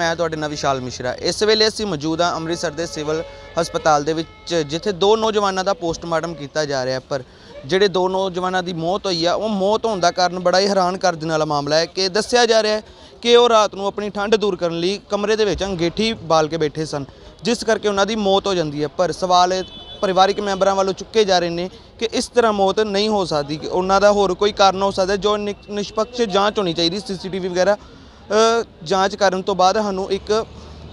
ਮੈਂ ਤੁਹਾਡੇ ਨਾਲ ਵਿਸ਼ਾਲ ਮਿਸ਼ਰਾ। ਇਸ ਵੇਲੇ ਅਸੀਂ ਮੌਜੂਦ ਹਾਂ ਅੰਮ੍ਰਿਤਸਰ ਦੇ ਸਿਵਲ ਹਸਪਤਾਲ ਦੇ ਵਿੱਚ, ਜਿੱਥੇ ਦੋ ਨੌਜਵਾਨਾਂ ਦਾ ਪੋਸਟਮਾਰਟਮ ਕੀਤਾ ਜਾ ਰਿਹਾ ਪਰ ਜਿਹੜੇ ਦੋ ਨੌਜਵਾਨਾਂ ਦੀ ਮੌਤ ਹੋਈ ਆ, ਉਹ ਮੌਤ ਹੋਣ ਦਾ ਕਾਰਨ ਬੜਾ ਹੀ ਹੈਰਾਨ ਕਰ ਦੇਣ ਵਾਲਾ ਮਾਮਲਾ ਹੈ ਕਿ ਦੱਸਿਆ ਜਾ ਰਿਹਾ ਹੈ ਕਿ ਉਹ ਰਾਤ ਨੂੰ ਆਪਣੀ ਠੰਡ ਦੂਰ ਕਰਨ ਲਈ ਕਮਰੇ ਦੇ ਵਿੱਚ ਅੰਗੇਠੀ ਬਾਲ ਕੇ ਬੈਠੇ ਸਨ, ਜਿਸ ਕਰਕੇ ਉਹਨਾਂ ਦੀ ਮੌਤ ਹੋ ਜਾਂਦੀ ਹੈ। ਪਰ ਸਵਾਲ ਇਹ ਪਰਿਵਾਰਿਕ ਮੈਂਬਰਾਂ ਵੱਲੋਂ ਚੁੱਕੇ ਜਾ ਰਹੇ ਨੇ ਕਿ ਇਸ ਤਰ੍ਹਾਂ ਮੌਤ ਨਹੀਂ ਹੋ ਸਕਦੀ, ਕਿ ਉਹਨਾਂ ਦਾ ਹੋਰ ਕੋਈ ਕਾਰਨ ਹੋ ਸਕਦਾ ਜੋ ਨਿ- ਨਿਸ਼ਪਕਸ਼ ਜਾਂਚ ਹੋਣੀ ਚਾਹੀਦੀ, ਸੀਸੀਟੀਵੀ ਵਗੈਰਾ ਜਾਂਚ ਕਰਨ ਤੋਂ ਬਾਅਦ ਸਾਨੂੰ ਇੱਕ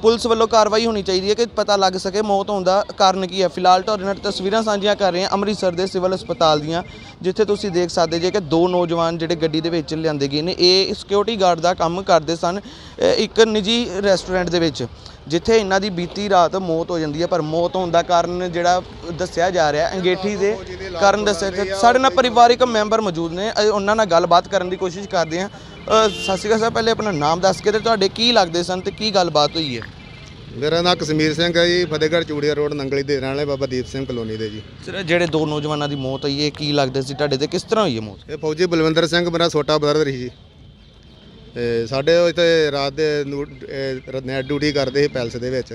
ਪੁਲਿਸ ਵੱਲੋਂ ਕਾਰਵਾਈ ਹੋਣੀ ਚਾਹੀਦੀ ਹੈ ਕਿ ਪਤਾ ਲੱਗ ਸਕੇ ਮੌਤ ਹੋਣ ਦਾ ਕਾਰਨ ਕੀ ਹੈ। ਫਿਲਹਾਲ ਤੁਹਾਡੇ ਨਾਲ ਤਸਵੀਰਾਂ ਸਾਂਝੀਆਂ ਕਰ ਰਹੇ ਹਾਂ ਅੰਮ੍ਰਿਤਸਰ ਦੇ ਸਿਵਲ ਹਸਪਤਾਲ ਦੀਆਂ, ਜਿੱਥੇ ਤੁਸੀਂ ਦੇਖ ਸਕਦੇ ਜੇ ਕਿ ਦੋ ਨੌਜਵਾਨ ਜਿਹੜੇ ਗੱਡੀ ਦੇ ਵਿੱਚ ਲਿਆਂਦੇ ਗਏ ਨੇ, ਇਹ ਸਿਕਿਉਰਿਟੀ ਗਾਰਡ ਦਾ ਕੰਮ ਕਰਦੇ ਸਨ ਇੱਕ ਨਿੱਜੀ ਰੈਸਟੋਰੈਂਟ ਦੇ ਵਿੱਚ, ਜਿੱਥੇ ਇਹਨਾਂ ਦੀ ਬੀਤੀ ਰਾਤ ਮੌਤ ਹੋ ਜਾਂਦੀ ਹੈ। ਪਰ ਮੌਤ ਹੋਣ ਦਾ ਕਾਰਨ ਜਿਹੜਾ ਦੱਸਿਆ ਜਾ ਰਿਹਾ, ਅੰਗੇਠੀ ਦੇ ਕਾਰਨ ਦੱਸਿਆ ਸਾਡੇ ਨਾਲ ਪਰਿਵਾਰਿਕ ਮੈਂਬਰ ਮੌਜੂਦ ਨੇ ਉਹਨਾਂ ਨਾਲ ਗੱਲਬਾਤ ਕਰਨ ਦੀ ਕੋਸ਼ਿਸ਼ ਕਰਦੇ ਹਾਂ। ਸਤਿ ਸ਼੍ਰੀ ਅਕਾਲ ਸਰ ਪਹਿਲੇ ਆਪਣਾ ਨਾਮ ਦੱਸ ਕੇ ਤੇ ਤੁਹਾਡੇ ਕੀ ਲੱਗਦੇ ਸਨ ਤੇ ਕੀ ਗੱਲਬਾਤ ਹੋਈ ਹੈ? ਮੇਰਾ ਨਾਮ ਕਸ਼ਮੀਰ ਸਿੰਘ ਹੈ ਜੀ ਫਤਿਹਗੜ੍ਹ ਚੂੜੀਆ ਰੋਡ ਨੰਗਲੀ ਦੇ ਰਹਿਣ ਵਾਲੇ ਬਾਬਾ ਦੀਪ ਸਿੰਘ ਕਲੋਨੀ ਦੇ ਜੀ। ਸਰ ਜਿਹੜੇ ਦੋ ਨੌਜਵਾਨਾਂ ਦੀ ਮੌਤ ਹੋਈ ਹੈ ਕੀ ਲੱਗਦੇ ਸੀ ਤੁਹਾਡੇ ਤੇ ਕਿਸ ਤਰ੍ਹਾਂ ਹੋਈ ਹੈ ਮੌਤ? ਇਹ ਫੌਜੀ ਬਲਵਿੰਦਰ ਸਿੰਘ ਮੇਰਾ ਛੋਟਾ ਬ੍ਰਦਰ ਸੀ ਜੀ। ਤੇ ਸਾਡੇ ਇੱਥੇ ਰਾਤ ਦੇ ਨੈਟ ਡਿਊਟੀ ਕਰਦੇ ਸੀ ਪੈਲਸ ਦੇ ਵਿੱਚ।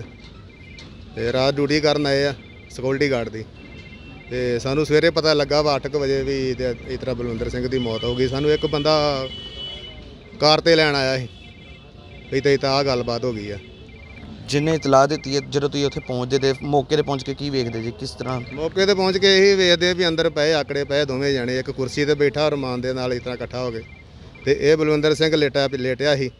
ਤੇ ਰਾਤ ਡਿਊਟੀ ਕਰਨ ਆਏ ਆ ਸਿਕਿਉਰਿਟੀ ਗਾਰਡ ਦੀ। ਤੇ ਸਾਨੂੰ ਸਵੇਰੇ ਪਤਾ ਲੱਗਾ ਵਾ 8 ਵਜੇ ਵੀ ਇਸ ਤਰ੍ਹਾਂ ਬਲਵਿੰਦਰ ਸਿੰਘ ਦੀ ਮੌਤ ਹੋ ਗਈ। ਸਾਨੂੰ ਇੱਕ ਬੰਦਾ ਕਾਰ ਤੇ ਲੈਣ ਆਇਆ ਸੀ। ਵੀ ਤੇ ਤਾਂ ਆ ਗੱਲਬਾਤ ਹੋ ਗਈ ਆ। ਜਿਨੇ ਇਤਲਾਹ ਦਿੱਤੀ ਹੈ ਜਦੋਂ ਤੁਸੀਂ ਉੱਥੇ ਪਹੁੰਚਦੇ ਤੇ ਮੌਕੇ ਤੇ ਪਹੁੰਚ ਕੇ ਕੀ ਵੇਖਦੇ ਜੀ ਕਿਸ ਤਰ੍ਹਾਂ? ਮੌਕੇ ਤੇ ਪਹੁੰਚ ਕੇ ਇਹੀ ਵੇਖਦੇ ਆ ਵੀ ਅੰਦਰ ਪਏ ਆਕੜੇ ਪਏ ਦੋਵੇਂ ਜਣੇ ਇੱਕ ਕੁਰਸੀ ਤੇ ਬੈਠਾ ਰਮਾਨ ਦੇ ਨਾਲ ਇਸ ਤਰ੍ਹਾਂ ਇਕੱਠਾ ਹੋ ਗਏ ਤੇ ਇਹ ਬਲਵਿੰਦਰ ਸਿੰਘ ਲੇਟਾ ਲੇਟਿਆ ਸੀ।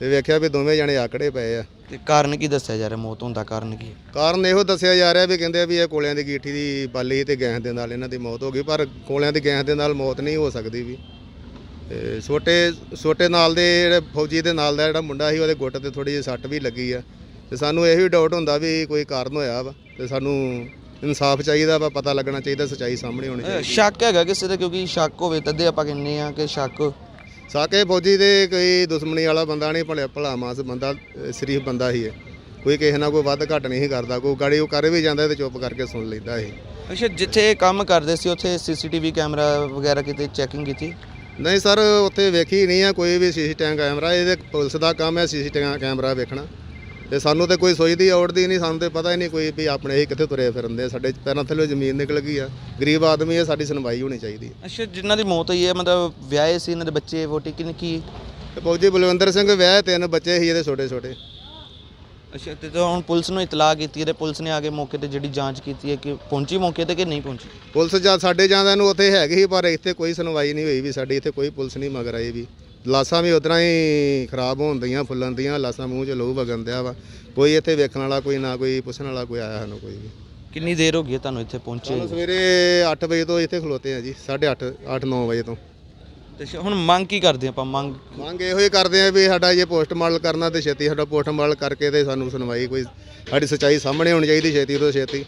ਤੇ ਵੇਖਿਆ ਵੀ ਦੋਵੇਂ ਜਣੇ ਆਕੜੇ ਪਏ ਆ। ਤੇ ਕਾਰਨ ਕੀ ਦੱਸਿਆ ਜਾ ਰਿਹਾ? ਮੌਤ ਹੋਣ ਦਾ ਕਾਰਨ ਕੀ? ਕਾਰਨ ਇਹੋ ਦੱਸਿਆ ਜਾ ਰਿਹਾ ਵੀ ਕਹਿੰਦੇ ਵੀ ਇਹ ਕੋਲਿਆਂ ਦੀ ਗੀਠੀ ਦੀ ਬਾਲੀ ਤੇ ਗੈਸ ਦੇ ਨਾਲ ਇਹਨਾਂ ਦੀ ਮੌਤ ਹੋ ਗਈ ਪਰ ਕੋਲਿਆਂ ਦੀ ਗੈਸ ਦੇ ਨਾਲ ਮੌਤ ਨਹੀਂ ਹੋ ਸਕਦੀ ਵੀ। ਤੇ ਛੋਟੇ ਛੋਟੇ ਨਾਲ ਦੇ ਜਿਹੜੇ ਫੌਜੀ ਦੇ ਨਾਲ ਦਾ ਜਿਹੜਾ ਮੁੰਡਾ ਸੀ ਉਹਦੇ ਗੁੱਟ ਤੇ ਥੋੜੀ ਜਿਹੀ ਸੱਟ ਵੀ ਲੱਗੀ ਆ। ਤੇ ਸਾਨੂੰ ਇਹ ਵੀ ਡਾਊਟ ਹੁੰਦਾ ਵੀ ਕੋਈ ਕਾਰਨ ਹੋਇਆ ਵਾ ਤੇ ਸਾਨੂੰ ਇਨਸਾਫ ਚਾਹੀਦਾ ਵਾ ਪਤਾ ਲੱਗਣਾ ਚਾਹੀਦਾ ਸੱਚਾਈ ਸਾਹਮਣੇ ਹੋਣੀ ਚਾਹੀਦੀ। ਸ਼ੱਕ ਹੈਗਾ ਕਿਸੇ ਤੇ ਕਿਉਂਕਿ ਸ਼ੱਕ ਹੋਵੇ ਤਦੇ ਆਪਾਂ ਕਹਿੰਨੇ ਆ ਕਿ ਸ਼ੱਕ। ਸਾਕੇ ਫੌਜੀ ਦੇ ਕੋਈ ਦੁਸ਼ਮਣੀ ਵਾਲਾ ਬੰਦਾ ਨਹੀਂ ਭਲੇ ਭਲਾ ਮਾਸ ਬੰਦਾ ਸ਼ਰੀਫ ਬੰਦਾ ਹੀ ਹੈ। ਕੋਈ ਕਿਸੇ ਨਾਲ ਕੋਈ ਵੱਧ ਘੱਟ ਨਹੀਂ ਕਰਦਾ ਕੋਈ ਗਾੜੀ ਉਹ ਕਰ ਵੀ ਜਾਂਦਾ ਤੇ ਚੁੱਪ ਕਰਕੇ ਸੁਣ ਲੈਂਦਾ ਇਹ ਅੱਛਾ ਜਿੱਥੇ ਕੰਮ ਕਰਦੇ ਸੀ ਉੱਥੇ ਸੀਸੀਟੀਵੀ ਕੈਮਰਾ ਵਗੈਰਾ ਕਿਤੇ ਚੈਕਿੰਗ ਕੀਤੀ? ਨਹੀਂ ਸਰ ਉੱਥੇ ਵੇਖੀ ਨਹੀਂ ਆ ਕੋਈ ਵੀ ਸੀਸੀਟੀਵੀ ਕੈਮਰਾ ਇਹਦੇ ਪੁਲਿਸ ਦਾ ਕੰਮ ਹੈ ਸੀਸੀਟੀਵੀ ਕੈਮਰਾ ਵੇਖਣਾ। ਤੇ ਸਾਨੂੰ ਤੇ ਕੋਈ ਸੋਚਦੀ ਔੜਦੀ ਨਹੀਂ ਸਾਨੂੰ ਤੇ ਪਤਾ ਹੀ ਨਹੀਂ ਕੋਈ ਵੀ ਆਪਣੇ ਹੀ ਕਿੱਥੇ ਤੁਰੇ ਫਿਰਦੇ ਸਾਡੇ ਪੈਰਾਂ ਥੱਲੇ ਜ਼ਮੀਨ ਨਿਕਲ ਗਈ ਆ। ਗਰੀਬ ਆਦਮੀ ਹੈ ਸਾਡੀ ਸੁਣਵਾਈ ਹੋਣੀ ਚਾਹੀਦੀ ਅੱਛਾ ਜਿਨ੍ਹਾਂ ਦੀ ਮੌਤ ਹੋਈ ਹੈ ਮਤਲਬ ਵਿਆਹੇ ਸੀ ਇਹਨਾਂ ਦੇ ਬੱਚੇ ਵੋਟੀ ਕਿਨ ਕੀ? ਤੇ ਫੌਜੀ ਬਲਵਿੰਦਰ ਸਿੰਘ ਵਿਆਹ ਤਿੰਨ ਬੱਚੇ ਸੀ ਇਹਦੇ ਛੋਟੇ ਛੋਟੇ ਅੱਛਾ ਤੇ ਤਾਂ ਹੁਣ ਪੁਲਿਸ ਨੂੰ ਇਤਲਾਹ ਕੀਤੀ ਹੈ ਤੇ ਪੁਲਿਸ ਨੇ ਆ ਕੇ ਮੌਕੇ ਤੇ ਜਿਹੜੀ ਜਾਂਚ ਕੀਤੀ ਹੈ ਕਿ ਪਹੁੰਚੀ ਮੌਕੇ ਤੇ ਕਿ ਨਹੀਂ ਪਹੁੰਚੀ? ਪੁਲਿਸ ਜਾਂ ਸਾਡੇ ਜਾਂਦਿਆਂ ਨੂੰ ਉੱਥੇ ਹੈਗੀ ਸੀ ਪਰ ਇੱਥੇ ਕੋਈ ਸੁਣਵਾਈ ਨਹੀਂ ਹੋਈ ਵੀ ਸਾਡੀ ਇੱਥੇ ਕੋਈ ਪੁਲਿਸ ਨਹੀਂ ਮਗਰ ਆਈ ਵੀ। ਲਾਸਾਂ ਵੀ ਉਤਰਾ ਹੀ ਖਰਾਬ ਹੋਣ ਦੀਆਂ ਫੁੱਲਣ ਦੀਆਂ ਲਾਸਾਂ ਮੂੰਹ 'ਚ ਲਹੂ ਵਗਣ ਦਿਆ ਵਾ। ਕੋਈ ਇੱਥੇ ਵੇਖਣ ਵਾਲਾ ਕੋਈ ਨਾ ਕੋਈ ਪੁੱਛਣ ਵਾਲਾ ਕੋਈ ਆਇਆ ਸਾਨੂੰ ਕੋਈ ਵੀ। ਕਿੰਨੀ ਦੇਰ ਹੋ ਗਈ ਹੈ ਤੁਹਾਨੂੰ ਇੱਥੇ ਪਹੁੰਚੇ ਸਾਨੂੰ ਸਵੇਰੇ 8 ਵਜੇ ਤੋਂ ਇੱਥੇ ਖਲੋਤੇ ਆ ਜੀ 8:30 8-9 ਵਜੇ ਤੋਂ। ਤੇ ਸ਼- ਹੁਣ ਮੰਗ ਕੀ ਕਰਦੇ ਆਪਾਂ? ਮੰਗ ਮੰਗ ਇਹੋ ਹੀ ਕਰਦੇ ਆ ਵੀ ਸਾਡਾ ਇਹ ਪੋਸਟਮਾਰਟਮ ਕਰਨਾ ਤੇ ਛੇਤੀ ਸਾਡਾ ਪੋਸਟਮਾਰਟਮ ਕਰਕੇ ਤੇ ਸਾਨੂੰ ਸੁਣਵਾਈ ਕੋਈ ਸਾਡੀ ਸੱਚਾਈ ਸਾਹਮਣੇ ਹੋਣੀ ਚਾਹੀਦੀ ਛੇਤੀ ਤੋਂ ਛੇਤੀ।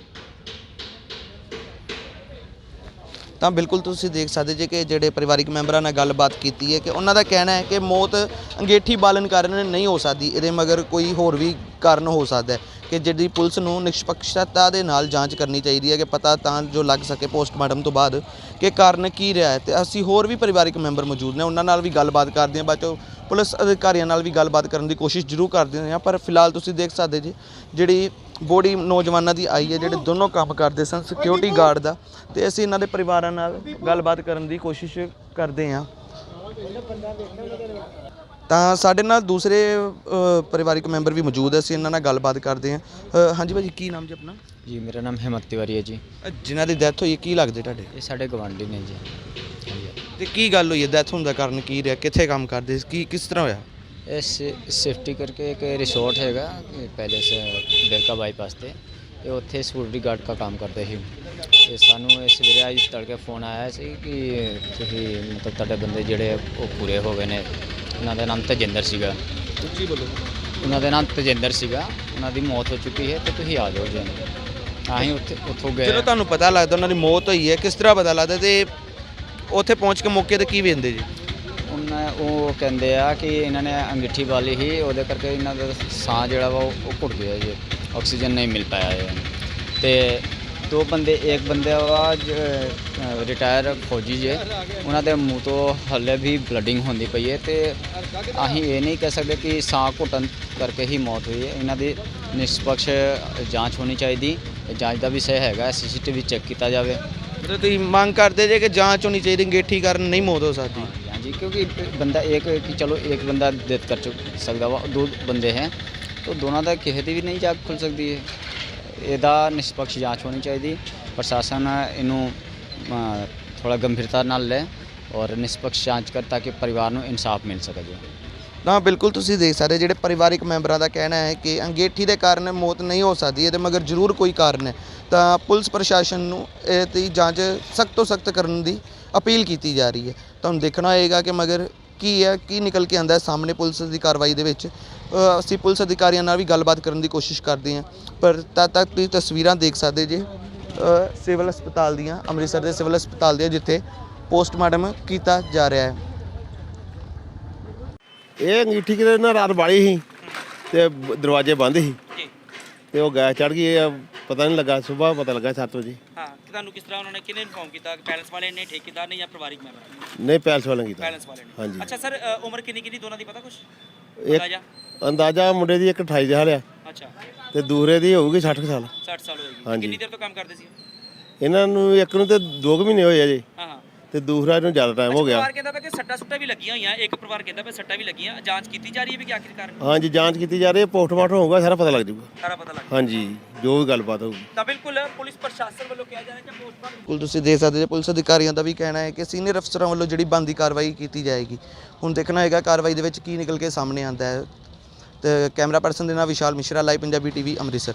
ਤਾਂ ਬਿਲਕੁਲ ਤੁਸੀਂ ਦੇਖ ਸਕਦੇ ਜੇ ਕਿ ਜਿਹੜੇ ਪਰਿਵਾਰਿਕ ਮੈਂਬਰਾਂ ਨਾਲ ਗੱਲਬਾਤ ਕੀਤੀ ਹੈ ਕਿ ਉਹਨਾਂ ਦਾ ਕਹਿਣਾ ਹੈ ਕਿ ਮੌਤ ਅੰਗੇਠੀ ਬਾਲਣ ਕਾਰਨ ਨਹੀਂ ਹੋ ਸਕਦੀ ਇਹਦੇ ਮਗਰ ਕੋਈ ਹੋਰ ਵੀ ਕਾਰਨ ਹੋ ਸਕਦਾ ਹੈ ਕਿ ਜਿਹੜੀ ਪੁਲਿਸ ਨੂੰ ਨਿਸ਼ਪਕਸ਼ਤਾ ਦੇ ਨਾਲ ਜਾਂਚ ਕਰਨੀ ਚਾਹੀਦੀ ਹੈ ਕਿ ਪਤਾ ਤਾਂ ਜੋ ਲੱਗ ਸਕੇ ਪੋਸਟਮਾਰਟਮ ਤੋਂ ਬਾਅਦ। ਕਿ ਕਾਰਨ ਕੀ ਰਿਹਾ ਹੈ? ਤੇ ਅਸੀਂ ਹੋਰ ਵੀ ਪਰਿਵਾਰਿਕ ਮੈਂਬਰ ਮੌਜੂਦ ਨੇ, ਉਹਨਾਂ ਨਾਲ ਵੀ ਗੱਲਬਾਤ ਕਰਦੇ ਹਾਂ, ਬਾਅਦ ਚੋਂ ਪੁਲਿਸ ਅਧਿਕਾਰੀਆਂ ਨਾਲ ਵੀ ਗੱਲਬਾਤ ਕਰਨ ਦੀ ਕੋਸ਼ਿਸ਼ ਜ਼ਰੂਰ ਕਰਦੇ ਹਾਂ। ਪਰ ਫਿਲਹਾਲ ਤੁਸੀਂ ਦੇਖ ਸਕਦੇ ਜੀ, ਜਿਹੜੀ ਬੋਡੀ ਨੌਜਵਾਨਾਂ ਦੀ ਆਈ ਹੈ, ਜਿਹੜੇ ਦੋਨੋਂ ਕੰਮ ਕਰਦੇ ਸਨ ਸਿਕਿਉਰਿਟੀ ਗਾਰਡ ਦਾ, ਤੇ ਅਸੀਂ ਇਹਨਾਂ ਦੇ ਪਰਿਵਾਰਾਂ ਨਾਲ ਗੱਲਬਾਤ ਕਰਨ ਦੀ ਕੋਸ਼ਿਸ਼ ਕਰਦੇ ਹਾਂ। ਤਾਂ ਸਾਡੇ ਨਾਲ ਦੂਸਰੇ ਅ, ਪਰਿਵਾਰਿਕ ਮੈਂਬਰ ਵੀ ਮੌਜੂਦ ਹੈ ਅਸੀਂ ਇਹਨਾਂ ਨਾਲ ਗੱਲਬਾਤ ਕਰਦੇ ਹਾਂ। ਅ, ਹਾਂਜੀ ਭਾਜੀ ਕੀ ਨਾਮ ਜੀ ਆਪਣਾ? ਜੀ ਮੇਰਾ ਨਾਮ ਹਿੰਮਤ ਤਿਵਾਰੀ ਹੈ ਜੀ। ਅ, ਜਿਨ੍ਹਾਂ ਦੀ ਡੈਥ ਹੋਈ ਹੈ ਕੀ ਲੱਗਦੇ ਤੁਹਾਡੇ? ਇਹ ਸਾਡੇ ਗਵਾਂਢੀ ਨੇ ਜੀ। ਹਾਂਜੀ। ਤੇ ਕੀ ਗੱਲ ਹੋਈ ਹੈ ਡੈਥ ਹੋਣ ਦਾ ਕਾਰਨ ਕੀ ਰਿਹਾ? ਕਿੱਥੇ ਕੰਮ ਕਰਦੇ ਸੀ? ਕੀ ਕਿਸ ਤਰ੍ਹਾਂ ਹੋਇਆ? ਇਹ ਸੇਫਟੀ ਕਰਕੇ ਇੱਕ ਰਿਸੋਰਟ ਹੈਗਾ ਪੈਲੇਸ ਬੇਰਕਾ ਬਾਈਪਾਸ ਤੇ। ਇਹ ਉੱਥੇ ਸਿਕਿਉਰਿਟੀ ਗਾਰਡ ਦਾ ਕੰਮ ਕਰਦੇ ਸੀ। ਤੇ ਸਾਨੂੰ ਇਹ ਸਵੇਰੇ ਅੱਜ ਤੜਕੇ ਫੋਨ ਆਇਆ ਸੀ ਕਿ ਤੁਸੀਂ ਮਤਲਬ ਤੁਹਾਡੇ ਬੰਦੇ ਜਿਹੜੇ ਆ ਉਹ ਪੂਰੇ ਹੋ ਗਏ ਨੇ। ਉਹਨਾਂ ਦਾ ਨਾਮ ਤਜਿੰਦਰ ਸੀਗਾ। ਉੱਚੀ ਬੋਲੋ। ਉਹਨਾਂ ਦਾ ਨਾਮ ਤਜਿੰਦਰ ਸੀਗਾ। ਉਹਨਾਂ ਦੀ ਮੌਤ ਹੋ ਚੁੱਕੀ ਹੈ ਤੇ ਤੁਸੀਂ ਆ ਜਾਓ ਜੀ। ਅਸੀਂ ਉੱਥੇ ਉੱਥੋਂ ਗਏ। ਜਦੋਂ ਤੁਹਾਨੂੰ ਪਤਾ ਲੱਗਦਾ ਉਹਨਾਂ ਦੀ ਮੌਤ ਹੋਈ ਹੈ ਕਿਸ ਤਰ੍ਹਾਂ ਪਤਾ ਲੱਗਦਾ ਤੇ ਉੱਥੇ ਪਹੁੰਚ ਕੇ ਮੌਕੇ ਤੇ ਕੀ ਵੇਂਦੇ ਜੀ? ਉਹਨਾਂ ਉਹ ਕਹਿੰਦੇ ਆ ਕਿ ਇਹਨਾਂ ਨੇ ਅੰਗੀਠੀ ਵਾਲੀ ਹੀ ਉਹਦੇ ਕਰਕੇ ਇਹਨਾਂ ਦਾ ਸਾਹ ਜਿਹੜਾ ਵਾ ਉਹ ਉਹ ਘੁੱਟ ਗਿਆ ਜੀ। ਆਕਸੀਜਨ ਨਹੀਂ ਮਿਲ ਪਾਇਆ ਹੈ ਤੇ ਦੋ ਬੰਦੇ ਇੱਕ ਬੰਦੇ ਵਾ ਰਿਟਾਇਰ ਫੌਜੀ ਜੇ ਉਹਨਾਂ ਦੇ ਮੂੰਹ ਤੋਂ ਹੱਲੇ ਵੀ ਬਲੱਡਿੰਗ ਹੁੰਦੀ ਪਈ ਹੈ ਤੇ ਅਸੀਂ ਇਹ ਨਹੀਂ ਕਹਿ ਸਕਦੇ ਕਿ ਸਾਹ ਘੁੱਟਣ ਕਰਕੇ ਹੀ ਮੌਤ ਹੋਈ ਹੈ ਇਹਨਾਂ ਦੀ ਨਿਸ਼ਪਕਸ਼ ਜਾਂਚ ਹੋਣੀ ਚਾਹੀਦੀ ਇਹ ਜਾਂਚ ਦਾ ਵਿਸ਼ਾ ਹੈਗਾ ਸੀਸੀਟੀਵੀ ਚੈੱਕ ਕੀਤਾ ਜਾਵੇ ਮਤਲਬ ਤੁਸੀਂ ਮੰਗ ਕਰਦੇ ਜੇ ਕਿ ਜਾਂਚ ਹੋਣੀ ਚਾਹੀਦੀ ਅੰਗੇਠੀ ਕਾਰਨ ਨਹੀਂ ਮੌਤ ਹੋ ਸਕਦੀ हाँ जी क्योंकि बंदा एक कि चलो एक बंदा डेथ कर चुक सकता वा दो ਤਾਂ ਦੋਨਾਂ ਦਾ ਕਿਸੇ ਦੀ ਵੀ ਨਹੀਂ ਜਾਂਚ ਖੁੱਲ ਸਕਦੀ ਹੈ ਇਹਦਾ ਨਿਸ਼ਪਕਸ਼ ਜਾਂਚ ਹੋਣੀ ਚਾਹੀਦੀ ਪ੍ਰਸ਼ਾਸਨ ਇਹਨੂੰ ਥੋੜਾ ਗੰਭੀਰਤਾ ਨਾਲ ਲੈ ਔਰ ਨਿਸ਼ਪਕਸ਼ ਜਾਂਚ ਕਰ ਤਾਂ ਕਿ ਪਰਿਵਾਰ ਨੂੰ ਇਨਸਾਫ ਮਿਲ ਸਕੇ ਜੀ ਤਾਂ ਬਿਲਕੁਲ ਤੁਸੀਂ ਦੇਖ ਸਕਦੇ ਜਿਹੜੇ ਪਰਿਵਾਰਿਕ ਮੈਂਬਰਾਂ ਦਾ ਕਹਿਣਾ ਹੈ ਕਿ ਅੰਗੇਠੀ ਦੇ ਕਾਰਨ ਮੌਤ ਨਹੀਂ ਹੋ ਸਕਦੀ ਇਹਦੇ ਮਗਰ ਜ਼ਰੂਰ ਕੋਈ ਕਾਰਨ ਹੈ ਤਾਂ ਪੁਲਿਸ ਪ੍ਰਸ਼ਾਸਨ ਨੂੰ ਇਹ ਦੀ ਜਾਂਚ ਸਖਤ ਤੋਂ ਸਖਤ ਕਰਨ ਦੀ ਅਪੀਲ ਕੀਤੀ ਜਾ ਰਹੀ ਹੈ ਤੁਹਾਨੂੰ ਦੇਖਣਾ ਹੋਏਗਾ ਕਿ ਮਗਰ ਕੀ ਹੈ ਕੀ ਨਿਕਲ ਕੇ ਆਂਦਾ ਹੈ ਸਾਹਮਣੇ ਪੁਲਿਸ ਦੀ ਕਾਰਵਾਈ ਦੇ ਵਿੱਚ ਅਸੀਂ ਪੁਲਿਸ ਅਧਿਕਾਰੀਆਂ ਨਾਲ ਵੀ ਗੱਲਬਾਤ ਕਰਨ ਦੀ ਕੋਸ਼ਿਸ਼ ਕਰਦੇ ਹਾਂ। ਪਰ ਤਦ ਤੱਕ ਤੁਸੀਂ ਤਸਵੀਰਾਂ ਦੇਖ ਸਕਦੇ ਜੇ ਸਿਵਲ ਹਸਪਤਾਲ ਦੀਆਂ ਅੰਮ੍ਰਿਤਸਰ ਦੇ ਸਿਵਲ ਹਸਪਤਾਲ ਦੀਆਂ ਜਿੱਥੇ ਪੋਸਟਮਾਰਟਮ ਕੀਤਾ ਜਾ ਰਿਹਾ ਹੈ। ਇਹ ਅੰਗੀਠੀ ਕਿਤੇ ਨਾ ਰਾਤ ਵਾਲੀ ਸੀ ਤੇ ਦਰਵਾਜ਼ੇ ਬੰਦ ਸੀ। ਤੇ ਉਹ ਗੈਸ ਚੜ ਗਈ ਇਹ ਪਤਾ ਨਹੀਂ ਲੱਗਾ ਸਵੇਰ ਪਤਾ ਲੱਗਾ 7 ਵਜੇ। ਹਾਂ ਤੁਹਾਨੂੰ ਕਿਸ ਤਰ੍ਹਾਂ ਉਹਨਾਂ ਨੇ ਕਿਹਨੇ ਇਨਫੋਰਮ ਕੀਤਾ? ਕਿ ਪੈਲਸ ਵਾਲੇ ਨੇ ਠੇਕੇਦਾਰ ਨੇ ਜਾਂ ਪਰਿਵਾਰਿਕ ਮੈਂਬਰ? ਨਹੀਂ ਪੈਲਸ ਵਾਲਾ ਕੀਤਾ। ਪੈਲਸ ਵਾਲੇ ਨੇ। ਹਾਂਜੀ। ਅੱਛਾ ਸਰ ਉਮਰ ਕਿੰਨੀ ਕਿੰਨੀ ਦੋਨਾਂ ਦੀ ਪਤਾ ਕੁਛ? ਇੱਕ ਅੰਦਾਜ਼ਾ? ਮੁੰਡੇ ਦੀ ਇੱਕ 28 ਦੇ ਹਾਲ ਆ। ਅੱਛਾ। ਤੇ ਦੂਸਰੇ ਦੀ ਹੋਊਗੀ 60 ਕੁ ਸਾਲ। 60 ਸਾਲ ਹੋਏਗੀ। ਹਾਂਜੀ। ਕਿੰਨੀ ਦੇਰ ਤੋਂ ਕੰਮ ਕਰਦੇ ਸੀ? ਇਹਨਾਂ ਨੂੰ ਇੱਕ ਨੂੰ ਤੇ 2 ਮਹੀਨੇ ਹੋਏ ਆ ਜੀ। ਹਾਂ ਹਾਂ। ਤੇ ਦੂਸਰਾ ਨੂੰ ਜ਼ਿਆਦਾ ਟਾਈਮ ਹੋ ਗਿਆ। ਪਰਿਵਾਰ ਕਹਿੰਦਾ ਪਿਆ ਕਿ ਸੱਟਾਂ ਸੁੱਟਾਂ ਵੀ ਲੱਗੀਆਂ ਹੋਈਆਂ ਇੱਕ ਪਰਿਵਾਰ ਕਹਿੰਦਾ ਪਿਆ ਸੱਟਾਂ ਵੀ ਲੱਗੀਆਂ। ਜਾਂਚ ਕੀਤੀ ਜਾ ਰਹੀ ਹੈ ਵੀ ਕਿ ਆਖਿਰ ਕਾਰਨ ਹਾਂਜੀ ਜਾਂਚ ਕੀਤੀ ਜਾ ਰਹੀ ਹੈ ਪੋਸਟਮਾਰਟਮ ਹੋਊਗਾ ਸਾਰਾ ਪਤਾ ਲੱਗ ਜਾਊਗਾ। ਸਾਰਾ ਪਤਾ ਲੱਗ ਹਾਂਜੀ ਜੋ ਵੀ ਗੱਲਬਾਤ ਹੋਊਗੀ। ਤਾਂ ਬਿਲਕੁਲ ਪੁਲਿਸ ਪ੍ਰਸ਼ਾਸਨ ਵੱਲੋਂ ਕਿਹਾ ਜਾ ਰਿਹਾ ਕਿ ਪੋਸਟਮਾਰਟਮ ਬਿਲਕੁਲ ਤੁਸੀਂ ਦੇਖ ਸਕਦੇ ਜੇ ਪੁਲਿਸ ਅਧਿਕਾਰੀਆਂ ਦਾ ਵੀ ਕਹਿਣਾ ਹੈ ਕਿ ਸੀਨੀਅਰ ਅਫਸਰਾਂ ਵੱਲੋਂ ਜਿਹੜੀ ਬੰਦੀ ਕਾਰਵਾਈ ਕੀਤੀ ਜਾਏਗੀ ਹੁਣ ਦੇਖਣਾ ਹੋਏਗਾ ਕਾਰਵਾਈ ਦੇ ਵਿੱਚ ਕੀ ਨਿਕਲ ਕੇ ਸਾਹਮਣੇ ਆਉਂਦਾ ਹੈ। ਤੇ ਕੈਮਰਾ ਪਰਸਨ ਦੇ ਨਾਲ Vishal Mishra live Punjabi TV Amritsar.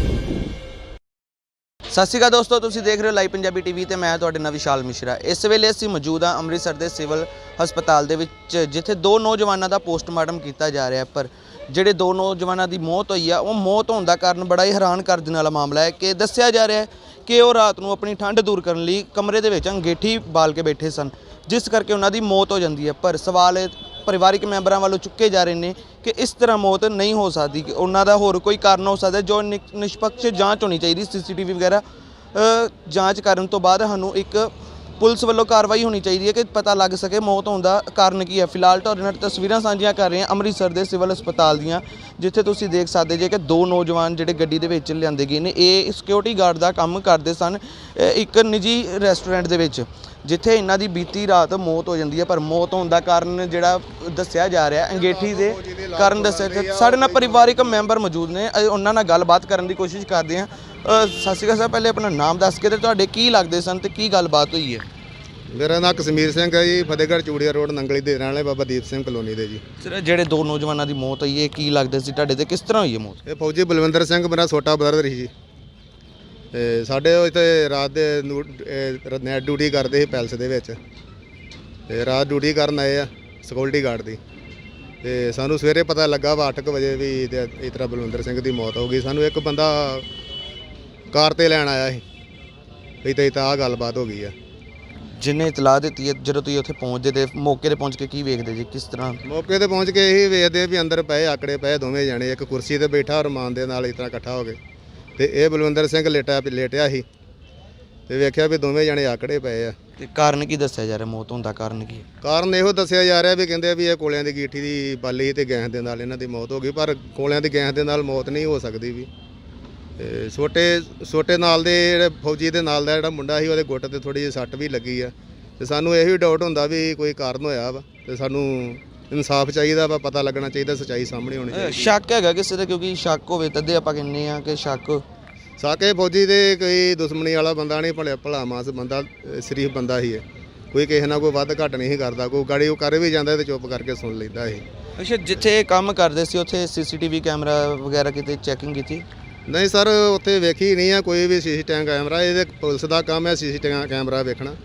ਸਤਿ ਸ਼੍ਰੀ ਅਕਾਲ ਦੋਸਤੋ, ਤੁਸੀਂ ਦੇਖ ਰਹੇ ਹੋ ਲਾਈਵ ਪੰਜਾਬੀ ਟੀਵੀ ਤੇ ਮੈਂ ਤੁਹਾਡੇ ਨਾਲ ਵਿਸ਼ਾਲ ਮਿਸ਼ਰਾ। ਇਸ ਵੇਲੇ ਅਸੀਂ ਮੌਜੂਦ ਹਾਂ ਅੰਮ੍ਰਿਤਸਰ ਦੇ ਸਿਵਲ ਹਸਪਤਾਲ ਦੇ ਵਿੱਚ, ਜਿੱਥੇ ਦੋ ਨੌਜਵਾਨਾਂ ਦਾ ਪੋਸਟਮਾਰਟਮ ਕੀਤਾ ਜਾ ਰਿਹਾ ਪਰ ਜਿਹੜੇ ਦੋ ਨੌਜਵਾਨਾਂ ਦੀ ਮੌਤ ਹੋਈ ਆ, ਉਹ ਮੌਤ ਹੋਣ ਦਾ ਕਾਰਨ ਬੜਾ ਹੀ ਹੈਰਾਨ ਕਰ ਦੇਣ ਵਾਲਾ ਮਾਮਲਾ ਹੈ ਕਿ ਦੱਸਿਆ ਜਾ ਰਿਹਾ ਹੈ ਕਿ ਉਹ ਰਾਤ ਨੂੰ ਆਪਣੀ ਠੰਡ ਦੂਰ ਕਰਨ ਲਈ ਕਮਰੇ ਦੇ ਵਿੱਚ ਅੰਗੇਠੀ ਬਾਲ ਕੇ ਬੈਠੇ ਸਨ, ਜਿਸ ਕਰਕੇ ਉਹਨਾਂ ਦੀ ਮੌਤ ਹੋ ਜਾਂਦੀ ਹੈ। ਪਰ ਸਵਾਲ ਪਰਿਵਾਰਿਕ ਮੈਂਬਰਾਂ ਵੱਲੋਂ ਚੁੱਕੇ ਜਾ ਰਹੇ ਨੇ ਕਿ ਇਸ ਤਰ੍ਹਾਂ ਮੌਤ ਨਹੀਂ ਹੋ ਸਕਦੀ ਉਹਨਾਂ ਦਾ ਹੋਰ ਕੋਈ ਕਾਰਨ ਹੋ ਸਕਦਾ ਜੋ ਨਿ- ਨਿਸ਼ਪਕਸ਼ ਜਾਂਚ ਹੋਣੀ ਚਾਹੀਦੀ ਸੀਸੀਟੀਵੀ ਵਗੈਰਾ। ਜਾਂਚ ਕਰਨ ਤੋਂ ਬਾਅਦ ਸਾਨੂੰ ਇੱਕ ਪੁਲਿਸ ਵੱਲੋਂ ਕਾਰਵਾਈ ਹੋਣੀ ਚਾਹੀਦੀ ਹੈ ਕਿ ਪਤਾ ਲੱਗ ਸਕੇ ਮੌਤ ਹੋਣ ਦਾ ਕਾਰਨ ਕੀ ਹੈ। ਫਿਲਹਾਲ ਤੁਹਾਡੇ ਨਾਲ ਤਸਵੀਰਾਂ ਸਾਂਝੀਆਂ ਕਰ ਰਹੇ ਹਾਂ ਅੰਮ੍ਰਿਤਸਰ ਦੇ ਸਿਵਲ ਹਸਪਤਾਲ ਦੀਆਂ, ਜਿੱਥੇ ਤੁਸੀਂ ਦੇਖ ਸਕਦੇ ਜੇ ਕਿ ਦੋ ਨੌਜਵਾਨ ਜਿਹੜੇ ਗੱਡੀ ਦੇ ਵਿੱਚ ਲਿਆਂਦੇ ਗਏ ਨੇ, ਇਹ ਸਿਕਿਉਰਿਟੀ ਗਾਰਡ ਦਾ ਕੰਮ ਕਰਦੇ ਸਨ ਇੱਕ ਨਿੱਜੀ ਰੈਸਟੋਰੈਂਟ ਦੇ ਵਿੱਚ, ਜਿੱਥੇ ਇਹਨਾਂ ਦੀ ਬੀਤੀ ਰਾਤ ਮੌਤ ਹੋ ਜਾਂਦੀ ਹੈ। ਪਰ ਮੌਤ ਹੋਣ ਦਾ ਕਾਰਨ ਜਿਹੜਾ ਦੱਸਿਆ ਜਾ ਰਿਹਾ, ਅੰਗੇਠੀ ਦੇ ਕਾਰਨ ਦੱਸਿਆ ਸਾਡੇ ਨਾਲ ਪਰਿਵਾਰਿਕ ਮੈਂਬਰ ਮੌਜੂਦ ਨੇ ਉਹਨਾਂ ਨਾਲ ਗੱਲਬਾਤ ਕਰਨ ਦੀ ਕੋਸ਼ਿਸ਼ ਕਰਦੇ ਹਾਂ। ਸਤਿ ਸ਼੍ਰੀ ਅਕਾਲ ਸਰ ਪਹਿਲੇ ਆਪਣਾ ਨਾਮ ਦੱਸ ਕੇ ਤੇ ਤੁਹਾਡੇ ਕੀ ਲੱਗਦੇ ਸਨ ਤੇ ਕੀ ਗੱਲਬਾਤ ਹੋਈ ਹੈ? ਮੇਰਾ ਨਾਮ ਕਸ਼ਮੀਰ ਸਿੰਘ ਹੈ ਜੀ ਫਤਿਹਗੜ੍ਹ ਚੂੜੀਆ ਰੋਡ ਨੰਗਲੀ ਦੇ ਰਹਿਣ ਵਾਲੇ ਬਾਬਾ ਦੀਪ ਸਿੰਘ ਕਲੋਨੀ ਦੇ ਜੀ। ਸਰ ਜਿਹੜੇ ਦੋ ਨੌਜਵਾਨਾਂ ਦੀ ਮੌਤ ਹੋਈ ਹੈ ਕੀ ਲੱਗਦੇ ਸੀ ਤੁਹਾਡੇ ਤੇ? ਕਿਸ ਤਰ੍ਹਾਂ ਹੋਈ ਹੈ ਮੌਤ? ਇਹ ਫੌਜੀ ਬਲਵਿੰਦਰ ਸਿੰਘ ਮੇਰਾ ਛੋਟਾ ਬ੍ਰਦਰ ਸੀ ਜੀ। ਤੇ ਸਾਡੇ ਉਹ ਇੱਥੇ ਰਾਤ ਦੇ ਨੈਟ ਡਿਊਟੀ ਕਰਦੇ ਸੀ ਪੈਲਸ ਦੇ ਵਿੱਚ। ਤੇ ਰਾਤ ਡਿਊਟੀ ਕਰਨ ਆਏ ਆ ਸਿਕਿਉਰਿਟੀ ਗਾਰਡ ਦੀ। ਤੇ ਸਾਨੂੰ ਸਵੇਰੇ ਪਤਾ ਲੱਗਾ ਵਾ 8:00 ਵਜੇ ਵੀ ਇਸ ਤਰ੍ਹਾਂ ਬਲਵਿੰਦਰ ਸਿੰਘ ਦੀ ਮੌਤ ਹੋ ਗਈ। ਸਾਨੂੰ ਇੱਕ ਬੰਦਾ ਕਾਰ ਤੇ ਲੈਣ ਆਇਆ ਸੀ। ਵੀ ਤੇ ਤਾਂ ਆ ਗੱਲਬਾਤ ਹੋ ਗਈ ਆ। ਜਿੰਨੇ ਇਤਲਾਹ ਦਿੱਤੀ ਹੈ ਜਦੋਂ ਤੁਸੀਂ ਉੱਥੇ ਪਹੁੰਚਦੇ ਤੇ ਮੌਕੇ ਤੇ ਪਹੁੰਚ ਕੇ ਕੀ ਵੇਖਦੇ ਜੀ ਕਿਸ ਤਰ੍ਹਾਂ? ਮੌਕੇ ਤੇ ਪਹੁੰਚ ਕੇ ਇਹੀ ਵੇਖਦੇ ਵੀ ਅੰਦਰ ਪਏ ਆਕੜੇ ਪਏ ਦੋਵੇਂ ਜਾਣੇ ਇੱਕ ਕੁਰਸੀ ਤੇ ਬੈਠਾ ਰਮਾਨ ਦੇ ਨਾਲ ਇਸ ਤਰ੍ਹਾਂ ਇਕੱਠਾ ਹੋ ਗਏ ਤੇ ਇਹ ਬਲਵਿੰਦਰ ਸਿੰਘ ਲੇਟਾ ਲੇਟਿਆ ਸੀ। ਤੇ ਵੇਖਿਆ ਵੀ ਦੋਵੇਂ ਜਾਣੇ ਆਕੜੇ ਪਏ ਆ। ਤੇ ਕਾਰਨ ਕੀ ਦੱਸਿਆ ਜਾ ਰਿਹਾ? ਮੌਤ ਹੋਣ ਦਾ ਕਾਰਨ ਕੀ? ਹੈ ਕਾਰਨ ਇਹੋ ਦੱਸਿਆ ਜਾ ਰਿਹਾ ਵੀ ਕਹਿੰਦੇ ਵੀ ਇਹ ਕੋਲਿਆਂ ਦੀ ਗੀਠੀ ਦੀ ਬਾਲੀ ਤੇ ਗੈਸ ਦੇ ਨਾਲ ਇਹਨਾਂ ਦੀ ਮੌਤ ਹੋ ਗਈ ਪਰ ਕੋਲਿਆਂ ਦੀ ਗੈਸ ਦੇ ਨਾਲ ਮੌਤ ਨਹੀਂ ਹੋ ਸਕਦੀ ਵੀ। ਤੇ ਛੋਟੇ ਛੋਟੇ ਨਾਲ ਦੇ ਜਿਹੜੇ ਫੌਜੀ ਦੇ ਨਾਲ ਦਾ ਜਿਹੜਾ ਮੁੰਡਾ ਸੀ ਉਹਦੇ ਗੁੱਟ ਤੇ ਥੋੜੀ ਜਿਹੀ ਸੱਟ ਵੀ ਲੱਗੀ ਆ। ਤੇ ਸਾਨੂੰ ਇਹੋ ਹੀ ਡਾਊਟ ਹੁੰਦਾ ਵੀ ਕੋਈ ਕਾਰਨ ਹੋਇਆ ਵਾ ਤੇ ਸਾਨੂੰ ਇਨਸਾਫ ਚਾਹੀਦਾ ਵਾ ਪਤਾ ਲੱਗਣਾ ਚਾਹੀਦਾ ਸੱਚਾਈ ਸਾਹਮਣੇ ਹੋਣੀ ਚਾਹੀਦੀ। ਸ਼ੱਕ ਹੈਗਾ ਕਿਸੇ ਤੇ ਕਿਉਂਕਿ ਸ਼ੱਕ ਹੋਵੇ ਤਦੇ ਆਪਾਂ ਕਹਿੰਦੇ ਆ ਕਿ ਸ਼ੱਕ ਸਾਕੇ ਫੌਜੀ ਦੇ ਕੋਈ ਦੁਸ਼ਮਣੀ ਵਾਲਾ ਬੰਦਾ ਨਹੀਂ ਭਲੇ ਭਲਾ ਮਾਸ ਬੰਦਾ ਸ਼ਰੀਫ ਬੰਦਾ ਹੀ ਹੈ। ਕੋਈ ਕਿਸੇ ਨਾਲ ਕੋਈ ਵੱਧ ਘੱਟ ਨਹੀਂ ਕਰਦਾ ਕੋਈ ਗਾੜੀ ਉਹ ਕਰ ਵੀ ਜਾਂਦਾ ਤੇ ਚੁੱਪ ਕਰਕੇ ਸੁਣ ਲੈਂਦਾ ਇਹ। ਅੱਛਾ ਜਿੱਥੇ ਕੰਮ ਕਰਦੇ ਸੀ ਉੱਥੇ ਸੀਸੀਟੀਵੀ ਕੈਮਰਾ ਵਗੈਰਾ ਕਿਤੇ ਚੈਕਿੰਗ ਕੀਤੀ? ਨਹੀਂ ਸਰ ਉੱਥੇ ਵੇਖੀ ਨਹੀਂ ਆ ਕੋਈ ਵੀ ਸੀਸੀਟੀਵੀ ਕੈਮਰਾ। ਇਹਦੇ ਪੁਲਿਸ ਦਾ ਕੰਮ ਹੈ ਸੀਸੀਟੀਵੀ ਕੈਮਰਾ ਵੇਖਣਾ।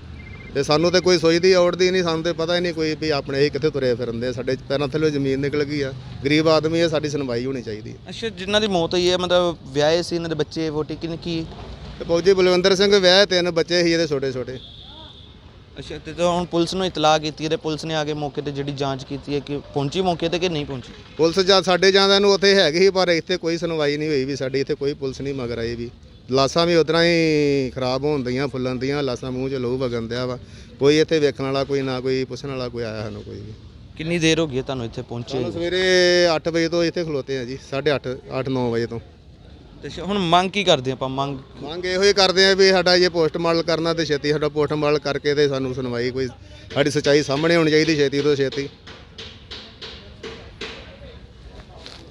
ਤੇ ਸਾਨੂੰ ਤੇ ਕੋਈ ਸੋਚਦੀ ਔੜਦੀ ਨਹੀਂ ਸਾਨੂੰ ਤੇ ਪਤਾ ਹੀ ਨਹੀਂ ਕੋਈ ਵੀ ਆਪਣੇ ਹੀ ਕਿੱਥੇ ਤੁਰੇ ਫਿਰਦੇ ਆ। ਸਾਡੇ ਪੈਰਾਂ ਥੱਲੇ ਜ਼ਮੀਨ ਨਿਕਲ ਗਈ ਆ। ਗਰੀਬ ਆਦਮੀ ਆ ਸਾਡੀ ਸੁਣਵਾਈ ਹੋਣੀ ਚਾਹੀਦੀ ਹੈ ਅੱਛਾ ਜਿਨ੍ਹਾਂ ਦੀ ਮੌਤ ਹੋਈ ਹੈ ਮਤਲਬ ਵਿਆਹੇ ਸੀ ਇਹਨਾਂ ਦੇ ਬੱਚੇ ਵੋਟੀ ਕਿਨ ਕੀ? ਤੇ ਫੌਜੀ ਬਲਵਿੰਦਰ ਸਿੰਘ ਵਿਆਹ ਤਿੰਨ ਬੱਚੇ ਸੀ ਇਹਦੇ ਛੋਟੇ ਛੋਟੇ ਅੱਛਾ ਤੇ ਤਾਂ ਹੁਣ ਪੁਲਿਸ ਨੂੰ ਇਤਲਾਹ ਕੀਤੀ ਤੇ ਪੁਲਿਸ ਨੇ ਆ ਕੇ ਮੌਕੇ ਤੇ ਜਿਹੜੀ ਜਾਂਚ ਕੀਤੀ ਹੈ ਕਿ ਪਹੁੰਚੀ ਮੌਕੇ ਤੇ ਕਿ ਨਹੀਂ ਪਹੁੰਚੀ? ਪੁਲਿਸ ਜਾਂ ਸਾਡੇ ਜਾਂਦਿਆਂ ਨੂੰ ਉੱਥੇ ਹੈਗੀ ਸੀ ਪਰ ਇੱਥੇ ਕੋਈ ਸੁਣਵਾਈ ਨਹੀਂ ਹੋਈ ਵੀ ਸਾਡੀ ਇੱਥੇ ਕੋਈ ਪੁਲਿਸ ਨਹੀਂ ਮਗਰ ਆਈ ਵੀ। ਲਾਸਾਂ ਵੀ ਉਤਰਾ ਹੀ ਖਰਾਬ ਹੋਣ ਦੀਆਂ ਫੁੱਲਣ ਦੀਆਂ ਲਾਸਾਂ ਮੂੰਹ 'ਚ ਲਹੂ ਵਗਣ ਦਿਆ ਵਾ। ਕੋਈ ਇੱਥੇ ਵੇਖਣ ਵਾਲਾ ਕੋਈ ਨਾ ਕੋਈ ਪੁੱਛਣ ਵਾਲਾ ਕੋਈ ਆਇਆ ਸਾਨੂੰ ਕੋਈ ਵੀ। ਕਿੰਨੀ ਦੇਰ ਹੋ ਗਈ ਹੈ ਤੁਹਾਨੂੰ ਇੱਥੇ ਪਹੁੰਚੇ ਸਾਨੂੰ ਸਵੇਰੇ 8 ਵਜੇ ਤੋਂ ਇੱਥੇ ਖਲੋਤੇ ਆ ਜੀ 8:30 8-9 ਵਜੇ ਤੋਂ। ਅੱਛਾ ਹੁਣ ਮੰਗ ਕੀ ਕਰਦੇ ਆਪਾਂ? ਮੰਗ ਮੰਗ ਇਹੋ ਹੀ ਕਰਦੇ ਆ ਵੀ ਸਾਡਾ ਇਹ ਪੋਸਟ ਕਰਨਾ ਤੇ ਛੇਤੀ, ਸਾਡਾ ਪੋਸਟ ਕਰਕੇ ਤੇ ਸਾਨੂੰ ਸੁਣਵਾਈ, ਕੋਈ ਸਾਡੀ ਸੱਚਾਈ ਸਾਹਮਣੇ ਹੋਣੀ ਚਾਹੀਦੀ ਛੇਤੀ ਤੋਂ ਛੇਤੀ।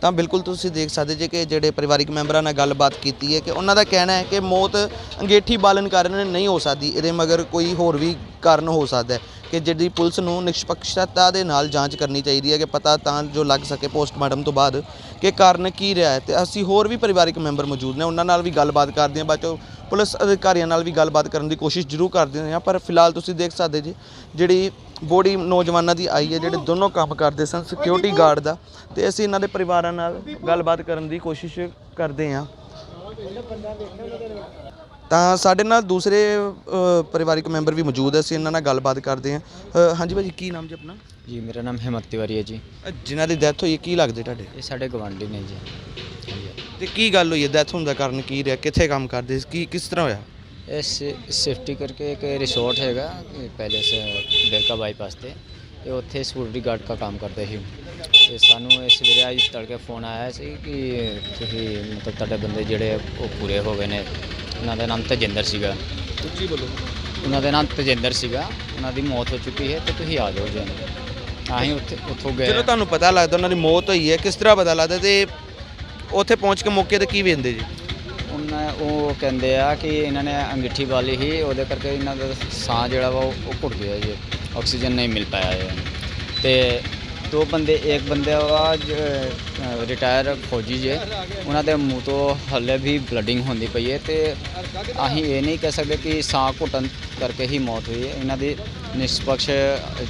ਤਾਂ ਬਿਲਕੁਲ ਤੁਸੀਂ ਦੇਖ ਸਕਦੇ ਜੇ ਕਿ ਜਿਹੜੇ ਪਰਿਵਾਰਿਕ ਮੈਂਬਰਾਂ ਨਾਲ ਗੱਲਬਾਤ ਕੀਤੀ ਹੈ ਕਿ ਉਹਨਾਂ ਦਾ ਕਹਿਣਾ ਹੈ ਕਿ ਮੌਤ ਅੰਗੇਠੀ ਬਾਲਣ ਕਾਰਨ ਨਹੀਂ ਹੋ ਸਕਦੀ, ਇਹਦੇ ਮਗਰ ਕੋਈ ਹੋਰ ਵੀ ਕਾਰਨ ਹੋ ਸਕਦਾ ਹੈ ਕਿ ਜਿਹੜੀ ਪੁਲਿਸ ਨੂੰ ਨਿਸ਼ਪਕਸ਼ਤਾ ਦੇ ਨਾਲ ਜਾਂਚ ਕਰਨੀ ਚਾਹੀਦੀ ਹੈ ਕਿ ਪਤਾ ਤਾਂ ਜੋ ਲੱਗ ਸਕੇ ਪੋਸਟਮਾਰਟਮ ਤੋਂ ਬਾਅਦ ਕਿ ਕਾਰਨ ਕੀ ਰਿਹਾ ਹੈ। ਤੇ ਅਸੀਂ ਹੋਰ ਵੀ ਪਰਿਵਾਰਿਕ ਮੈਂਬਰ ਮੌਜੂਦ ਨੇ, ਉਹਨਾਂ ਨਾਲ ਵੀ ਗੱਲਬਾਤ ਕਰਦੇ ਹਾਂ, ਬਾਅਦ 'ਚੋਂ ਪੁਲਿਸ ਅਧਿਕਾਰੀਆਂ ਨਾਲ ਵੀ ਗੱਲਬਾਤ ਕਰਨ ਦੀ ਕੋਸ਼ਿਸ਼ ਜ਼ਰੂਰ ਕਰਦੇ ਹਾਂ, ਪਰ ਫਿਲਹਾਲ ਤੁਸੀਂ ਦੇਖ ਸਕਦੇ ਜੀ, ਜਿਹੜੀ ਬੋਡੀ ਨੌਜਵਾਨਾਂ ਦੀ ਆਈ ਹੈ ਜਿਹੜੇ ਦੋਨੋਂ ਕੰਮ ਕਰਦੇ ਸਨ ਸਿਕਿਉਰਿਟੀ ਗਾਰਡ ਦਾ। ਤੇ ਅਸੀਂ ਇਹਨਾਂ ਦੇ ਪਰਿਵਾਰਾਂ ਨਾਲ ਗੱਲਬਾਤ ਕਰਨ ਦੀ ਕੋਸ਼ਿਸ਼ ਕਰਦੇ ਹਾਂ। ਤਾਂ ਸਾਡੇ ਨਾਲ ਦੂਸਰੇ ਪਰਿਵਾਰਿਕ ਮੈਂਬਰ ਵੀ ਮੌਜੂਦ ਹੈ ਅਸੀਂ ਇਹਨਾਂ ਨਾਲ ਗੱਲਬਾਤ ਕਰਦੇ ਹਾਂ। ਹਾਂਜੀ ਭਾਜੀ ਕੀ ਨਾਮ ਜੀ ਆਪਣਾ? ਜੀ ਮੇਰਾ ਨਾਮ ਹਿੰਮਤ ਤਿਵਾਰੀ ਹੈ ਜੀ। ਜਿਨ੍ਹਾਂ ਦੀ ਡੈਥ ਹੋਈ ਹੈ ਕੀ ਲੱਗਦੇ ਤੁਹਾਡੇ? ਇਹ ਸਾਡੇ ਗਵਾਂਢੀ ਨੇ ਜੀ। ਹਾਂਜੀ। ਤੇ ਕੀ ਗੱਲ ਹੋਈ ਹੈ? ਡੈਥ ਹੋਣ ਦਾ ਕਾਰਨ ਕੀ ਰਿਹਾ? ਕਿੱਥੇ ਕੰਮ ਕਰਦੇ ਸੀ? ਕੀ ਕਿਸ ਤਰ੍ਹਾਂ ਹੋਇਆ? ਇਹ ਸੇਫਟੀ ਕਰਕੇ ਇੱਕ ਰਿਸੋਰਟ ਹੈਗਾ ਇਹ ਪਹਿਲੇ ਸੇ ਬੇਰਕਾ ਬਾਈਪਾਸ ਤੇ। ਇਹ ਉੱਥੇ ਸਿਕਿਉਰਿਟੀ ਗਾਰਡ ਦਾ ਕੰਮ ਕਰਦੇ ਸੀ। ਤੇ ਸਾਨੂੰ ਇਹ ਸਵੇਰੇ ਅੱਜ ਤੜਕੇ ਫੋਨ ਆਇਆ ਸੀ ਕਿ ਤੁਸੀਂ ਮਤਲਬ ਤੁਹਾਡੇ ਬੰਦੇ ਜਿਹੜੇ ਉਹ ਪੂਰੇ ਹੋ ਗਏ ਨੇ। ਉਹਨਾਂ ਦਾ ਨਾਮ ਤਜਿੰਦਰ ਸੀਗਾ। ਉੱਚੀ ਬੋਲੋ। ਉਹਨਾਂ ਦਾ ਨਾਮ ਤਜਿੰਦਰ ਸੀਗਾ। ਉਹਨਾਂ ਦੀ ਮੌਤ ਹੋ ਚੁੱਕੀ ਹੈ ਤੇ ਤੁਸੀਂ ਆ ਜਾਓ ਜੀ। ਅਸੀਂ ਉੱਥੇ ਉੱਥੋਂ ਗਏ। ਜਦੋਂ ਤੁਹਾਨੂੰ ਪਤਾ ਲੱਗਦਾ ਉਹਨਾਂ ਦੀ ਮੌਤ ਹੋਈ ਹੈ ਕਿਸ ਤਰ੍ਹਾਂ ਪਤਾ ਲੱਗਦਾ ਤੇ ਉੱਥੇ ਪਹੁੰਚ ਕੇ ਮੌਕੇ ਤੇ ਕੀ ਵੇਂਦੇ ਜੀ? ਉਹਨਾਂ ਉਹ ਕਹਿੰਦੇ ਆ ਕਿ ਇਹਨਾਂ ਨੇ ਅੰਗੀਠੀ ਵਾਲੀ ਹੀ ਉਹਦੇ ਕਰਕੇ ਇਹਨਾਂ ਦਾ ਸਾਹ ਜਿਹੜਾ ਵਾ ਉਹ ਘੁੱਟ ਗਿਆ ਜੀ, ਆਕਸੀਜਨ ਨਹੀਂ ਮਿਲ ਪਾਇਆ ਹੈ ਤੇ ਦੋ ਬੰਦੇ, ਇੱਕ ਬੰਦੇ ਵਾ ਰਿਟਾਇਰ ਫੌਜੀ ਜੇ, ਉਹਨਾਂ ਦੇ ਮੂੰਹ ਤੋਂ ਹੱਲੇ ਵੀ ਬਲੱਡਿੰਗ ਹੁੰਦੀ ਪਈ ਹੈ ਤੇ ਅਸੀਂ ਇਹ ਨਹੀਂ ਕਹਿ ਸਕਦੇ ਕਿ ਸਾਹ ਘੁੱਟਣ ਕਰਕੇ ਹੀ ਮੌਤ ਹੋਈ ਹੈ। ਇਹਨਾਂ ਦੀ ਨਿਸ਼ਪਕਸ਼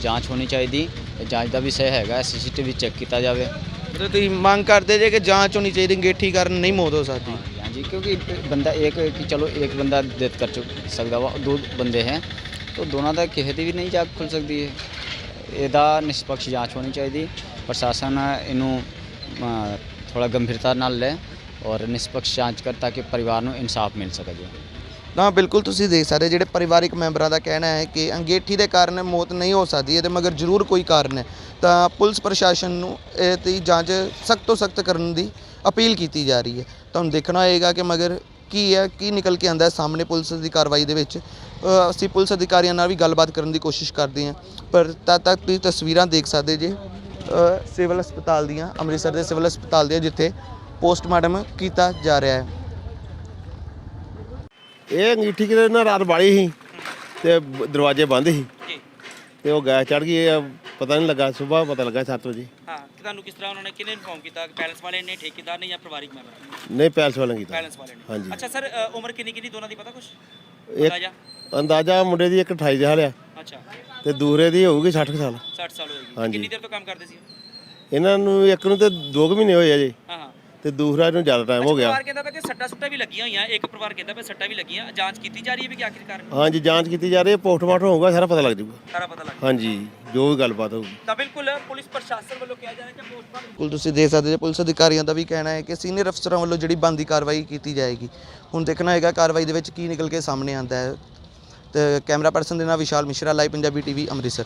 ਜਾਂਚ ਹੋਣੀ ਚਾਹੀਦੀ, ਜਾਂਚ ਦਾ ਵਿਸ਼ਾ ਹੈਗਾ, ਸੀਸੀਟੀਵੀ ਚੈੱਕ ਕੀਤਾ ਜਾਵੇ। ਤੇ ਤੁਸੀਂ ਮੰਗ ਕਰਦੇ ਜੇ ਕਿ ਜਾਂਚ ਹੋਣੀ ਚਾਹੀਦੀ, ਅੰਗੇਠੀ ਕਾਰਨ ਨਹੀਂ ਮੌਤ ਹੋ ਸਕਦੀ। जी क्योंकि बंदा एक कि चलो एक बंदा डेथ कर चुक सकता वा दो बंदे हैं तो दोनों ਦਾ ਕਿਸੇ ਦੀ ਵੀ ਨਹੀਂ ਜਾਗ ਖੁੱਲ ਸਕਦੀ ਹੈ ਇਹਦਾ ਨਿਸ਼ਪਕਸ਼ ਜਾਂਚ ਹੋਣੀ ਚਾਹੀਦੀ ਪ੍ਰਸ਼ਾਸਨ ਇਹਨੂੰ ਥੋੜਾ ਗੰਭੀਰਤਾ ਨਾਲ ਲੈ ਔਰ ਨਿਸ਼ਪਕਸ਼ ਜਾਂਚ ਕਰ ਤਾਂ ਕਿ ਪਰਿਵਾਰ ਨੂੰ ਇਨਸਾਫ ਮਿਲ ਸਕੇ ਜੀ ਤਾਂ ਬਿਲਕੁਲ ਤੁਸੀਂ ਦੇਖ ਸਕਦੇ ਜਿਹੜੇ ਪਰਿਵਾਰਿਕ ਮੈਂਬਰਾਂ ਦਾ ਕਹਿਣਾ ਹੈ ਕਿ ਅੰਗੇਠੀ ਦੇ ਕਾਰਨ ਮੌਤ ਨਹੀਂ ਹੋ ਸਕਦੀ ਇਹਦੇ ਮਗਰ ਜ਼ਰੂਰ ਕੋਈ ਕਾਰਨ ਹੈ ਤਾਂ ਪੁਲਿਸ ਪ੍ਰਸ਼ਾਸਨ ਨੂੰ ਇਹ ਦੀ ਜਾਂਚ ਸਖਤ ਤੋਂ ਸਖਤ ਕਰਨ ਦੀ ਅਪੀਲ ਕੀਤੀ ਜਾ ਰਹੀ ਹੈ। ਤੁਹਾਨੂੰ ਦੇਖਣਾ ਹੋਏਗਾ ਕਿ ਮਗਰ ਕੀ ਹੈ ਕੀ ਨਿਕਲ ਕੇ ਆਂਦਾ ਹੈ ਸਾਹਮਣੇ ਪੁਲਿਸ ਦੀ ਕਾਰਵਾਈ ਦੇ ਵਿੱਚ। ਅ, ਅਸੀਂ ਪੁਲਿਸ ਅਧਿਕਾਰੀਆਂ ਨਾਲ ਵੀ ਗੱਲਬਾਤ ਕਰਨ ਦੀ ਕੋਸ਼ਿਸ਼ ਕਰਦੇ ਹਾਂ ਪਰ ਤਦ ਤੱਕ ਤੁਸੀਂ ਤਸਵੀਰਾਂ ਦੇਖ ਸਕਦੇ ਜੇ। ਅ, ਸਿਵਲ ਹਸਪਤਾਲ ਦੀਆਂ ਅੰਮ੍ਰਿਤਸਰ ਦੇ ਸਿਵਲ ਹਸਪਤਾਲ ਦੀਆਂ ਜਿੱਥੇ ਪੋਸਟਮਾਰਟਮ ਕੀਤਾ ਜਾ ਰਿਹਾ ਹੈ। ਇਹ ਅੰਗੀਠੀ ਕਿਤੇ ਨਾ ਰਾਤ ਵਾਲੀ ਸੀ ਤੇ ਬ- ਦਰਵਾਜ਼ੇ ਬੰਦ ਸੀ। ਤੇ ਉਹ ਗੈਸ ਚੜ ਗਈ ਇਹ ਪਤਾ ਨਹੀਂ ਲੱਗਾ ਸਵੇਰ ਪਤਾ ਲੱਗਾ 7 ਵਜੇ। ਹਾਂ ਤੁਹਾਨੂੰ ਕਿਸ ਤਰ੍ਹਾਂ ਉਹਨਾਂ ਨੇ ਕਿਹਨੇ ਇਨਫੋਰਮ ਕੀਤਾ? ਪੈਲਸ ਵਾਲੇ ਨੇ ਠੇਕੇਦਾਰ ਨੇ ਜਾਂ ਪਰਿਵਾਰਿਕ ਮੈਂਬਰ ਨਹੀਂ ਪੈਲਸ ਵਾਲਿਆਂ ਕੀਤਾ। ਪੈਲਸ ਵਾਲੇ ਨੇ। ਹਾਂਜੀ। ਅੱਛਾ ਸਰ ਉਮਰ ਕਿੰਨੀ ਕਿੰਨੀ ਦੋਨਾਂ ਦੀ ਪਤਾ ਕੁਛ? ਇੱਕ ਅੰਦਾਜ਼ਾ? ਅੰਦਾਜ਼ਾ ਮੁੰਡੇ ਦੀ ਇੱਕ 28 ਸਾਲ ਆ। ਅੱਛਾ। ਤੇ ਦੂਸਰੇ ਦੀ ਹੋਊਗੀ 60 ਕੁ ਸਾਲ। 60 ਸਾਲ ਹੋਏਗੀ। ਹਾਂਜੀ। ਕਿੰਨੀ ਦੇਰ ਤੋਂ ਕੰਮ ਕਰਦੇ ਸੀ ਇਹਨਾਂ ਨੂੰ ਇੱਕ ਨੂੰ ਤੇ 2 ਮਹੀਨੇ ਹੋਏ ਆ ਜੀ ਹਾਂ ਹਾਂ। ਤੇ ਦੂਸਰਾ ਨੂੰ ਜ਼ਿਆਦਾ ਟਾਈਮ ਹੋ ਗਿਆ। ਪਰਿਵਾਰ ਕਹਿੰਦਾ ਪਿਆ ਕਿ ਸੱਟਾਂ ਸੁੱਟਾਂ ਵੀ ਲੱਗੀਆਂ ਹੋਈਆਂ ਇੱਕ ਪਰਿਵਾਰ ਕਹਿੰਦਾ ਪਿਆ ਸੱਟਾਂ ਵੀ ਲੱਗੀਆਂ। ਜਾਂਚ ਕੀਤੀ ਜਾ ਰਹੀ ਹੈ ਵੀ ਕਿ ਆਖਿਰ ਕਾਰਨ ਹਾਂਜੀ ਜਾਂਚ ਕੀਤੀ ਜਾ ਰਹੀ ਹੈ ਪੋਸਟਮਾਰਟਮ ਹੋਊਗਾ ਸਾਰਾ ਪਤਾ ਲੱਗ ਜਾਊਗਾ। ਸਾਰਾ ਪਤਾ ਲੱਗ ਹਾਂਜੀ ਜੋ ਵੀ ਗੱਲਬਾਤ ਹੋਊਗੀ। ਤਾਂ ਬਿਲਕੁਲ ਪੁਲਿਸ ਪ੍ਰਸ਼ਾਸਨ ਵੱਲੋਂ ਕਿਹਾ ਜਾ ਰਿਹਾ ਕਿ ਪੋਸਟਮਾਰਟਮ ਬਿਲਕੁਲ ਤੁਸੀਂ ਦੇਖ ਸਕਦੇ ਜੇ ਪੁਲਿਸ ਅਧਿਕਾਰੀਆਂ ਦਾ ਵੀ ਕਹਿਣਾ ਹੈ ਕਿ ਸੀਨੀਅਰ ਅਫਸਰਾਂ ਵੱਲੋਂ ਜਿਹੜੀ ਬੰਦੀ ਕਾਰਵਾਈ ਕੀਤੀ ਜਾਏਗੀ। ਹੁਣ ਦੇਖਣਾ ਹੈਗਾ ਕਾਰਵਾਈ ਦੇ ਵਿੱਚ ਕੀ ਨਿਕਲ ਕੇ ਸਾਹਮਣੇ ਆਉਂਦਾ ਹੈ। ਤੇ ਕੈਮਰਾ ਪਰਸਨ ਦੇ ਨਾਲ Vishal Mishra live Punjabi TV Amritsar.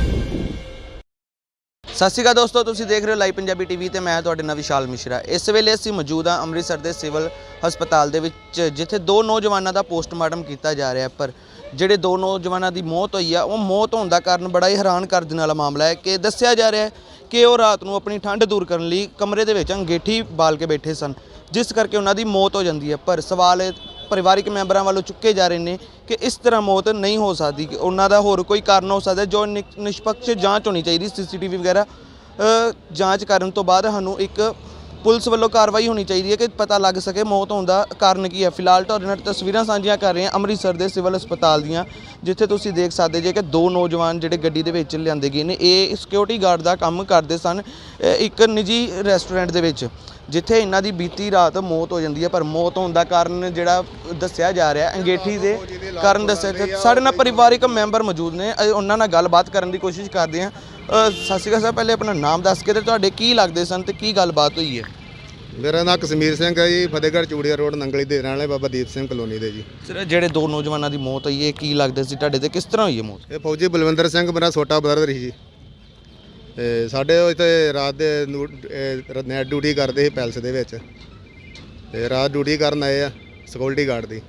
ਸਤਿ ਸ਼੍ਰੀ ਅਕਾਲ ਦੋਸਤੋ, ਤੁਸੀਂ ਦੇਖ ਰਹੇ ਹੋ ਲਾਈਵ ਪੰਜਾਬੀ ਟੀਵੀ ਤੇ ਮੈਂ ਤੁਹਾਡੇ ਨਾਲ ਵਿਸ਼ਾਲ ਮਿਸ਼ਰਾ। ਇਸ ਵੇਲੇ ਅਸੀਂ ਮੌਜੂਦ ਹਾਂ ਅੰਮ੍ਰਿਤਸਰ ਦੇ ਸਿਵਲ ਹਸਪਤਾਲ ਦੇ ਵਿੱਚ, ਜਿੱਥੇ ਦੋ ਨੌਜਵਾਨਾਂ ਦਾ ਪੋਸਟਮਾਰਟਮ ਕੀਤਾ ਜਾ ਰਿਹਾ ਪਰ ਜਿਹੜੇ ਦੋ ਨੌਜਵਾਨਾਂ ਦੀ ਮੌਤ ਹੋਈ ਆ, ਉਹ ਮੌਤ ਹੋਣ ਦਾ ਕਾਰਨ ਬੜਾ ਹੀ ਹੈਰਾਨ ਕਰ ਦੇਣ ਵਾਲਾ ਮਾਮਲਾ ਹੈ ਕਿ ਦੱਸਿਆ ਜਾ ਰਿਹਾ ਹੈ ਕਿ ਉਹ ਰਾਤ ਨੂੰ ਆਪਣੀ ਠੰਡ ਦੂਰ ਕਰਨ ਲਈ ਕਮਰੇ ਦੇ ਵਿੱਚ ਅੰਗੇਠੀ ਬਾਲ ਕੇ ਬੈਠੇ ਸਨ, ਜਿਸ ਕਰਕੇ ਉਹਨਾਂ ਦੀ ਮੌਤ ਹੋ ਜਾਂਦੀ ਹੈ। ਪਰ ਸਵਾਲ ਪਰਿਵਾਰਿਕ ਮੈਂਬਰਾਂ ਵੱਲੋਂ ਚੁੱਕੇ ਜਾ ਰਹੇ ਨੇ ਕਿ ਇਸ ਤਰ੍ਹਾਂ ਮੌਤ ਨਹੀਂ ਹੋ ਸਕਦੀ, ਕਿ ਉਹਨਾਂ ਦਾ ਹੋਰ ਕੋਈ ਕਾਰਨ ਹੋ ਸਕਦਾ ਜੋ ਨਿਕ- ਨਿਸ਼ਪਕਸ਼ ਜਾਂਚ ਹੋਣੀ ਚਾਹੀਦੀ ਸੀਸੀਟੀਵੀ ਵਗੈਰਾ। ਜਾਂਚ ਕਰਨ ਤੋਂ ਬਾਅਦ ਸਾਨੂੰ ਇੱਕ ਪੁਲਿਸ ਵੱਲੋਂ ਕਾਰਵਾਈ ਹੋਣੀ ਚਾਹੀਦੀ ਹੈ ਕਿ ਪਤਾ ਲੱਗ ਸਕੇ ਮੌਤ ਹੋਣ ਦਾ ਕਾਰਨ ਕੀ ਹੈ। ਫਿਲਹਾਲ ਤੁਹਾਡੇ ਨਾਲ ਤਸਵੀਰਾਂ ਸਾਂਝੀਆਂ ਕਰ ਰਹੇ ਹਾਂ ਅੰਮ੍ਰਿਤਸਰ ਦੇ ਸਿਵਲ ਹਸਪਤਾਲ ਦੀਆਂ, ਜਿੱਥੇ ਤੁਸੀਂ ਦੇਖ ਸਕਦੇ ਜੇ ਕਿ ਦੋ ਨੌਜਵਾਨ ਜਿਹੜੇ ਗੱਡੀ ਦੇ ਵਿੱਚ ਲਿਆਂਦੇ ਗਏ ਨੇ, ਇਹ ਸਿਕਿਉਰਿਟੀ ਗਾਰਡ ਦਾ ਕੰਮ ਕਰਦੇ ਸਨ ਇੱਕ ਨਿੱਜੀ ਰੈਸਟੋਰੈਂਟ ਦੇ ਵਿੱਚ, ਜਿੱਥੇ ਇਹਨਾਂ ਦੀ ਬੀਤੀ ਰਾਤ ਮੌਤ ਹੋ ਜਾਂਦੀ ਹੈ। ਪਰ ਮੌਤ ਹੋਣ ਦਾ ਕਾਰਨ ਜਿਹੜਾ ਦੱਸਿਆ ਜਾ ਰਿਹਾ, ਅੰਗੇਠੀ ਦੇ ਕਾਰਨ ਦੱਸਿਆ ਸਾਡੇ ਨਾਲ ਪਰਿਵਾਰਿਕ ਮੈਂਬਰ ਮੌਜੂਦ ਨੇ ਉਹਨਾਂ ਨਾਲ ਗੱਲਬਾਤ ਕਰਨ ਦੀ ਕੋਸ਼ਿਸ਼ ਕਰਦੇ ਹਾਂ। ਸਤਿ ਸ਼੍ਰੀ ਅਕਾਲ ਸਰ ਪਹਿਲੇ ਆਪਣਾ ਨਾਮ ਦੱਸ ਕੇ ਤੇ ਤੁਹਾਡੇ ਕੀ ਲੱਗਦੇ ਸਨ ਤੇ ਕੀ ਗੱਲਬਾਤ ਹੋਈ ਹੈ? ਮੇਰਾ ਨਾਮ ਕਸ਼ਮੀਰ ਸਿੰਘ ਹੈ ਜੀ ਫਤਿਹਗੜ੍ਹ ਚੂੜੀਆ ਰੋਡ ਨੰਗਲੀ ਦੇ ਰਹਿਣ ਵਾਲੇ ਬਾਬਾ ਦੀਪ ਸਿੰਘ ਕਲੋਨੀ ਦੇ ਜੀ। ਸਰ ਜਿਹੜੇ ਦੋ ਨੌਜਵਾਨਾਂ ਦੀ ਮੌਤ ਹੋਈ ਹੈ ਕੀ ਲੱਗਦੇ ਸੀ? ਤੁਹਾਡੇ ਤੇ ਕਿਸ ਤਰ੍ਹਾਂ ਹੋਈ ਹੈ ਮੌਤ? ਇਹ ਫੌਜੀ ਬਲਵਿੰਦਰ ਸਿੰਘ ਮੇਰਾ ਛੋਟਾ ਬ੍ਰਦਰ ਸੀ ਜੀ। ਤੇ ਸਾਡੇ ਇੱਥੇ ਰਾਤ ਦੇ ਨੈਟ ਡਿਊਟੀ ਕਰਦੇ ਸੀ ਪੈਲਸ ਦੇ ਵਿੱਚ। ਤੇ ਰਾਤ ਡਿਊਟੀ ਕਰਨ ਆਏ ਆ ਸਿਕਿਉਰਿਟੀ ਗਾਰਡ ਦੀ।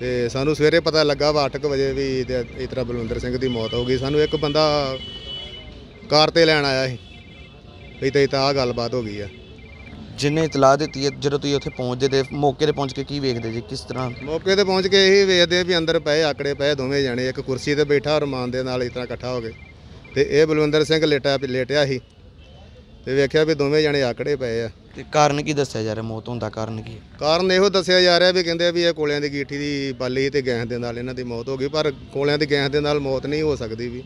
ਤੇ ਸਾਨੂੰ ਸਵੇਰੇ ਪਤਾ ਲੱਗਾ ਵਾ 8:00 ਵਜੇ ਵੀ ਇਸ ਤਰ੍ਹਾਂ ਬਲਵਿੰਦਰ ਸਿੰਘ ਦੀ ਮੌਤ ਹੋ ਗਈ। ਸਾਨੂੰ ਇੱਕ ਬੰਦਾ ਕਾਰ ਤੇ ਲੈਣ ਆਇਆ ਸੀ। ਵੀ ਤੇ ਤਾਂ ਆ ਗੱਲਬਾਤ ਹੋ ਗਈ ਆ। ਜਿਨੇ ਇਤਲਾਹ ਦਿੱਤੀ ਹੈ ਜਦੋਂ ਤੁਸੀਂ ਉੱਥੇ ਪਹੁੰਚਦੇ ਤੇ ਮੌਕੇ ਤੇ ਪਹੁੰਚ ਕੇ ਕੀ ਵੇਖਦੇ ਜੀ ਕਿਸ ਤਰ੍ਹਾਂ? ਮੌਕੇ ਤੇ ਪਹੁੰਚ ਕੇ ਇਹੀ ਵੇਖਦੇ ਵੀ ਅੰਦਰ ਪਏ ਆਕੜੇ ਪਏ ਦੋਵੇਂ ਜਣੇ ਇੱਕ ਕੁਰਸੀ ਤੇ ਬੈਠਾ ਰਮਾਨ ਦੇ ਨਾਲ ਇਸ ਤਰ੍ਹਾਂ ਇਕੱਠਾ ਹੋ ਗਏ ਤੇ ਇਹ ਬਲਵਿੰਦਰ ਸਿੰਘ ਲੇਟਾ ਲੇਟਿਆ ਸੀ। ਤੇ ਵੇਖਿਆ ਵੀ ਦੋਵੇਂ ਜਣੇ ਆਕੜੇ ਪਏ ਆ। ਤੇ ਕਾਰਨ ਕੀ ਦੱਸਿਆ ਜਾ ਰਿਹਾ? ਮੌਤ ਹੋਣ ਦਾ ਕਾਰਨ ਕੀ ਹੈ? ਕਾਰਨ ਇਹੋ ਦੱਸਿਆ ਜਾ ਰਿਹਾ ਵੀ ਕਹਿੰਦੇ ਵੀ ਇਹ ਕੋਲਿਆਂ ਦੀ ਗੀਠੀ ਦੀ ਬਾਲੀ ਤੇ ਗੈਸ ਦੇ ਨਾਲ ਇਹਨਾਂ ਦੀ ਮੌਤ ਹੋ ਗਈ ਪਰ ਕੋਲਿਆਂ ਦੀ ਗੈਸ ਦੇ ਨਾਲ ਮੌਤ ਨਹੀਂ ਹੋ ਸਕਦੀ ਵੀ।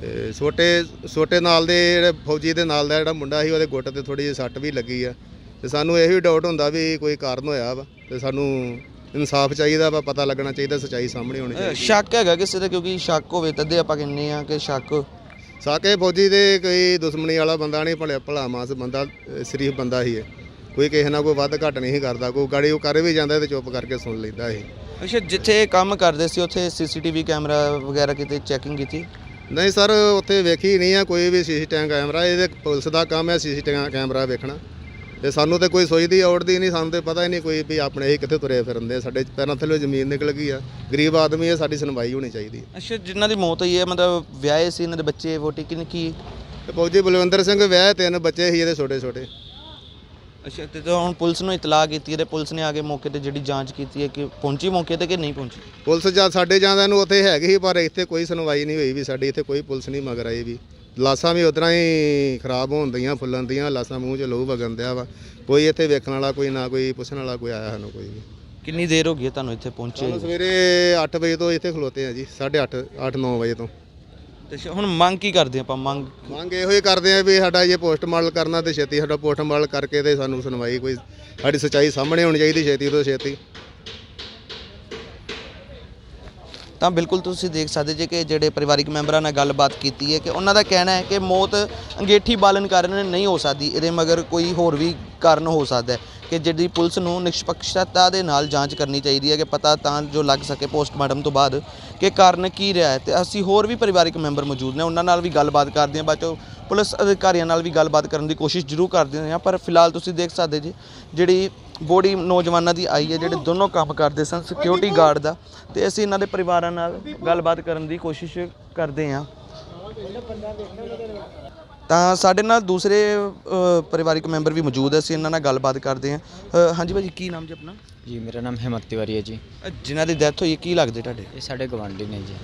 ਤੇ ਛੋਟੇ ਛੋਟੇ ਨਾਲ ਦੇ ਜਿਹੜੇ ਫੌਜੀ ਦੇ ਨਾਲ ਦਾ ਜਿਹੜਾ ਮੁੰਡਾ ਸੀ ਉਹਦੇ ਗੁੱਟ ਤੇ ਥੋੜੀ ਜਿਹੀ ਸੱਟ ਵੀ ਲੱਗੀ ਆ। ਤੇ ਸਾਨੂੰ ਇਹ ਵੀ ਡਾਊਟ ਹੁੰਦਾ ਵੀ ਕੋਈ ਕਾਰਨ ਹੋਇਆ ਵਾ ਤੇ ਸਾਨੂੰ ਇਨਸਾਫ ਚਾਹੀਦਾ ਵਾ ਪਤਾ ਲੱਗਣਾ ਚਾਹੀਦਾ ਸੱਚਾਈ ਸਾਹਮਣੇ ਹੋਣੀ ਚਾਹੀਦੀ ਸ਼ੱਕ ਹੈਗਾ ਕਿਸੇ ਤੇ ਕਿਉਂਕਿ ਸ਼ੱਕ ਹੋਵੇ ਤਦੇ ਆਪਾਂ ਕਹਿੰਨੇ ਆ ਕਿ ਸ਼ੱਕ। ਸਾਕੇ ਫੌਜੀ ਦੇ ਕੋਈ ਦੁਸ਼ਮਣੀ ਵਾਲਾ ਬੰਦਾ ਨਹੀਂ ਭਲਿਆ ਭਲਾ ਮਾਸ ਬੰਦਾ ਸ਼ਰੀਫ ਬੰਦਾ ਹੀ ਹੈ ਕੋਈ ਕਿਸੇ ਨਾਲ ਕੋਈ ਵੱਧ ਘੱਟ ਨਹੀਂ ਕਰਦਾ ਕੋਈ ਗਾੜੀ ਉਹ ਕਰ ਵੀ ਜਾਂਦਾ ਤੇ ਚੁੱਪ ਕਰਕੇ ਸੁਣ ਲੈਂਦਾ ਸੀ ਅੱਛਾ ਜਿੱਥੇ ਇਹ ਕੰਮ ਕਰਦੇ ਸੀ ਉੱਥੇ ਸੀਸੀਟੀਵੀ ਕੈਮਰਾ ਵਗੈਰਾ ਕਿਤੇ ਚੈਕਿੰਗ ਕੀਤੀ? ਨਹੀਂ ਸਰ ਉੱਥੇ ਵੇਖੀ ਨਹੀਂ ਆ ਕੋਈ ਵੀ ਸੀਸੀਟੀਵੀ ਕੈਮਰਾ ਇਹਦੇ ਪੁਲਿਸ ਦਾ ਕੰਮ ਹੈ ਸੀਸੀਟੀਵੀ ਕੈਮਰਾ ਵੇਖਣਾ। ਤੇ ਸਾਨੂੰ ਤੇ ਕੋਈ ਸੋਚਦੀ ਔੜਦੀ ਨਹੀਂ ਸਾਨੂੰ ਤੇ ਪਤਾ ਹੀ ਨਹੀਂ ਕੋਈ ਵੀ ਆਪਣੇ ਹੀ ਕਿੱਥੇ ਤੁਰੇ ਫਿਰਦੇ ਸਾਡੇ ਪੈਰਾਂ ਥੱਲੇ ਜ਼ਮੀਨ ਨਿਕਲ ਗਈ ਆ। ਗਰੀਬ ਆਦਮੀ ਹੈ ਸਾਡੀ ਸੁਣਵਾਈ ਹੋਣੀ ਚਾਹੀਦੀ ਅੱਛਾ ਜਿਨ੍ਹਾਂ ਦੀ ਮੌਤ ਹੋਈ ਹੈ ਮਤਲਬ ਵਿਆਹੇ ਸੀ ਇਹਨਾਂ ਦੇ ਬੱਚੇ ਵੋਟੀ ਕਿਨ ਕੀ? ਤੇ ਫੌਜੀ ਬਲਵਿੰਦਰ ਸਿੰਘ ਵਿਆਹ ਤਿੰਨ ਬੱਚੇ ਸੀ ਇਹਦੇ ਛੋਟੇ ਛੋਟੇ ਅੱਛਾ ਤੇ ਤਾਂ ਹੁਣ ਪੁਲਿਸ ਨੂੰ ਇਤਲਾਹ ਕੀਤੀ ਹੈ ਤੇ ਪੁਲਿਸ ਨੇ ਆ ਕੇ ਮੌਕੇ ਤੇ ਜਿਹੜੀ ਜਾਂਚ ਕੀਤੀ ਹੈ ਕਿ ਪਹੁੰਚੀ ਮੌਕੇ ਤੇ ਕਿ ਨਹੀਂ ਪਹੁੰਚੀ? ਪੁਲਿਸ ਜਾਂ ਸਾਡੇ ਜਾਂਦਿਆਂ ਨੂੰ ਉੱਥੇ ਹੈਗੀ ਸੀ ਪਰ ਇੱਥੇ ਕੋਈ ਸੁਣਵਾਈ ਨਹੀਂ ਹੋਈ ਵੀ ਸਾਡੀ ਇੱਥੇ ਕੋਈ ਪੁਲਿਸ ਨਹੀਂ ਮਗਰ ਆਈ ਵੀ। ਲਾਸਾਂ ਵੀ ਉਤਰਾ ਹੀ ਖਰਾਬ ਹੋਣ ਦੀਆਂ ਫੁੱਲਣ ਦੀਆਂ ਲਾਸਾਂ ਮੂੰਹ 'ਚ ਲਹੂ ਵਗਣ ਦਿਆ ਵਾ। ਕੋਈ ਇੱਥੇ ਵੇਖਣ ਵਾਲਾ ਕੋਈ ਨਾ ਕੋਈ ਪੁੱਛਣ ਵਾਲਾ ਕੋਈ ਆਇਆ ਸਾਨੂੰ ਕੋਈ ਵੀ। ਕਿੰਨੀ ਦੇਰ ਹੋ ਗਈ ਹੈ ਤੁਹਾਨੂੰ ਇੱਥੇ ਪਹੁੰਚੇ ਸਾਨੂੰ ਸਵੇਰੇ 8 ਵਜੇ ਤੋਂ ਇੱਥੇ ਖਲੋਤੇ ਆ ਜੀ 8:30 8-9 ਵਜੇ ਤੋਂ। ਤੇ ਸ਼- ਹੁਣ ਮੰਗ ਕੀ ਕਰਦੇ ਆਪਾਂ? ਮੰਗ ਮੰਗ ਇਹੋ ਹੀ ਕਰਦੇ ਆ ਵੀ ਸਾਡਾ ਇਹ ਪੋਸਟਮਾਰਟਮ ਕਰਨਾ ਤੇ ਛੇਤੀ ਸਾਡਾ ਪੋਸਟਮਾਰਟਮ ਕਰਕੇ ਤੇ ਸਾਨੂੰ ਸੁਣਵਾਈ, ਕੋਈ ਸਾਡੀ ਸੱਚਾਈ ਸਾਹਮਣੇ ਹੋਣੀ ਚਾਹੀਦੀ ਛੇਤੀ ਤੋਂ ਛੇਤੀ। ਤਾਂ ਬਿਲਕੁਲ ਤੁਸੀਂ ਦੇਖ ਸਕਦੇ ਜੇ ਕਿ ਜਿਹੜੇ ਪਰਿਵਾਰਿਕ ਮੈਂਬਰਾਂ ਨਾਲ ਗੱਲਬਾਤ ਕੀਤੀ ਹੈ ਕਿ ਉਹਨਾਂ ਦਾ ਕਹਿਣਾ ਹੈ ਕਿ ਮੌਤ ਅੰਗੇਠੀ ਬਾਲਣ ਕਾਰਨ ਨਹੀਂ ਹੋ ਸਕਦੀ, ਇਹਦੇ ਮਗਰ ਕੋਈ ਹੋਰ ਵੀ ਕਾਰਨ ਹੋ ਸਕਦਾ ਹੈ ਕਿ ਜਿਹੜੀ ਪੁਲਿਸ ਨੂੰ ਨਿਸ਼ਪਕਸ਼ਤਾ ਦੇ ਨਾਲ ਜਾਂਚ ਕਰਨੀ ਚਾਹੀਦੀ ਹੈ ਕਿ ਪਤਾ ਤਾਂ ਜੋ ਲੱਗ ਸਕੇ ਪੋਸਟਮਾਰਟਮ ਤੋਂ ਬਾਅਦ ਕਿ ਕਾਰਨ ਕੀ ਰਿਹਾ ਹੈ। ਤੇ ਅਸੀਂ ਹੋਰ ਵੀ ਪਰਿਵਾਰਿਕ ਮੈਂਬਰ ਮੌਜੂਦ ਨੇ, ਉਹਨਾਂ ਨਾਲ ਵੀ ਗੱਲਬਾਤ ਕਰਦੇ ਹਾਂ। ਬਾਅਦ ਚੋਂ ਪੁਲਿਸ ਅਧਿਕਾਰੀਆਂ ਨਾਲ ਵੀ ਗੱਲਬਾਤ ਕਰਨ ਦੀ ਕੋਸ਼ਿਸ਼ ਜ਼ਰੂਰ ਕਰਦੇ ਹਾਂ ਪਰ ਫਿਲਹਾਲ ਤੁਸੀਂ ਦੇਖ ਸਕਦੇ ਜੀ ਜਿਹੜੀ ਬੋਡੀ ਨੌਜਵਾਨਾਂ ਦੀ ਆਈ ਹੈ ਜਿਹੜੇ ਦੋਨੋਂ ਕੰਮ ਕਰਦੇ ਸਨ ਸਿਕਿਉਰਿਟੀ ਗਾਰਡ ਦਾ ਤੇ ਅਸੀਂ ਇਹਨਾਂ ਦੇ ਪਰਿਵਾਰਾਂ ਨਾਲ ਗੱਲਬਾਤ ਕਰਨ ਦੀ ਕੋਸ਼ਿਸ਼ ਕਰਦੇ ਹਾਂ। ਤਾਂ ਸਾਡੇ ਨਾਲ ਦੂਸਰੇ ਪਰਿਵਾਰਿਕ ਮੈਂਬਰ ਵੀ ਮੌਜੂਦ ਹੈ ਅਸੀਂ ਇਹਨਾਂ ਨਾਲ ਗੱਲਬਾਤ ਕਰਦੇ ਹਾਂ। ਹਾਂਜੀ ਭਾਜੀ ਕੀ ਨਾਮ ਜੀ ਆਪਣਾ? ਜੀ ਮੇਰਾ ਨਾਮ ਹਿੰਮਤ ਤਿਵਾਰੀ ਹੈ ਜੀ। ਜਿਨ੍ਹਾਂ ਦੀ ਡੈਥ ਹੋਈ ਹੈ ਕੀ ਲੱਗਦੇ ਤੁਹਾਡੇ? ਇਹ ਸਾਡੇ ਗਵਾਂਢੀ ਨੇ ਜੀ।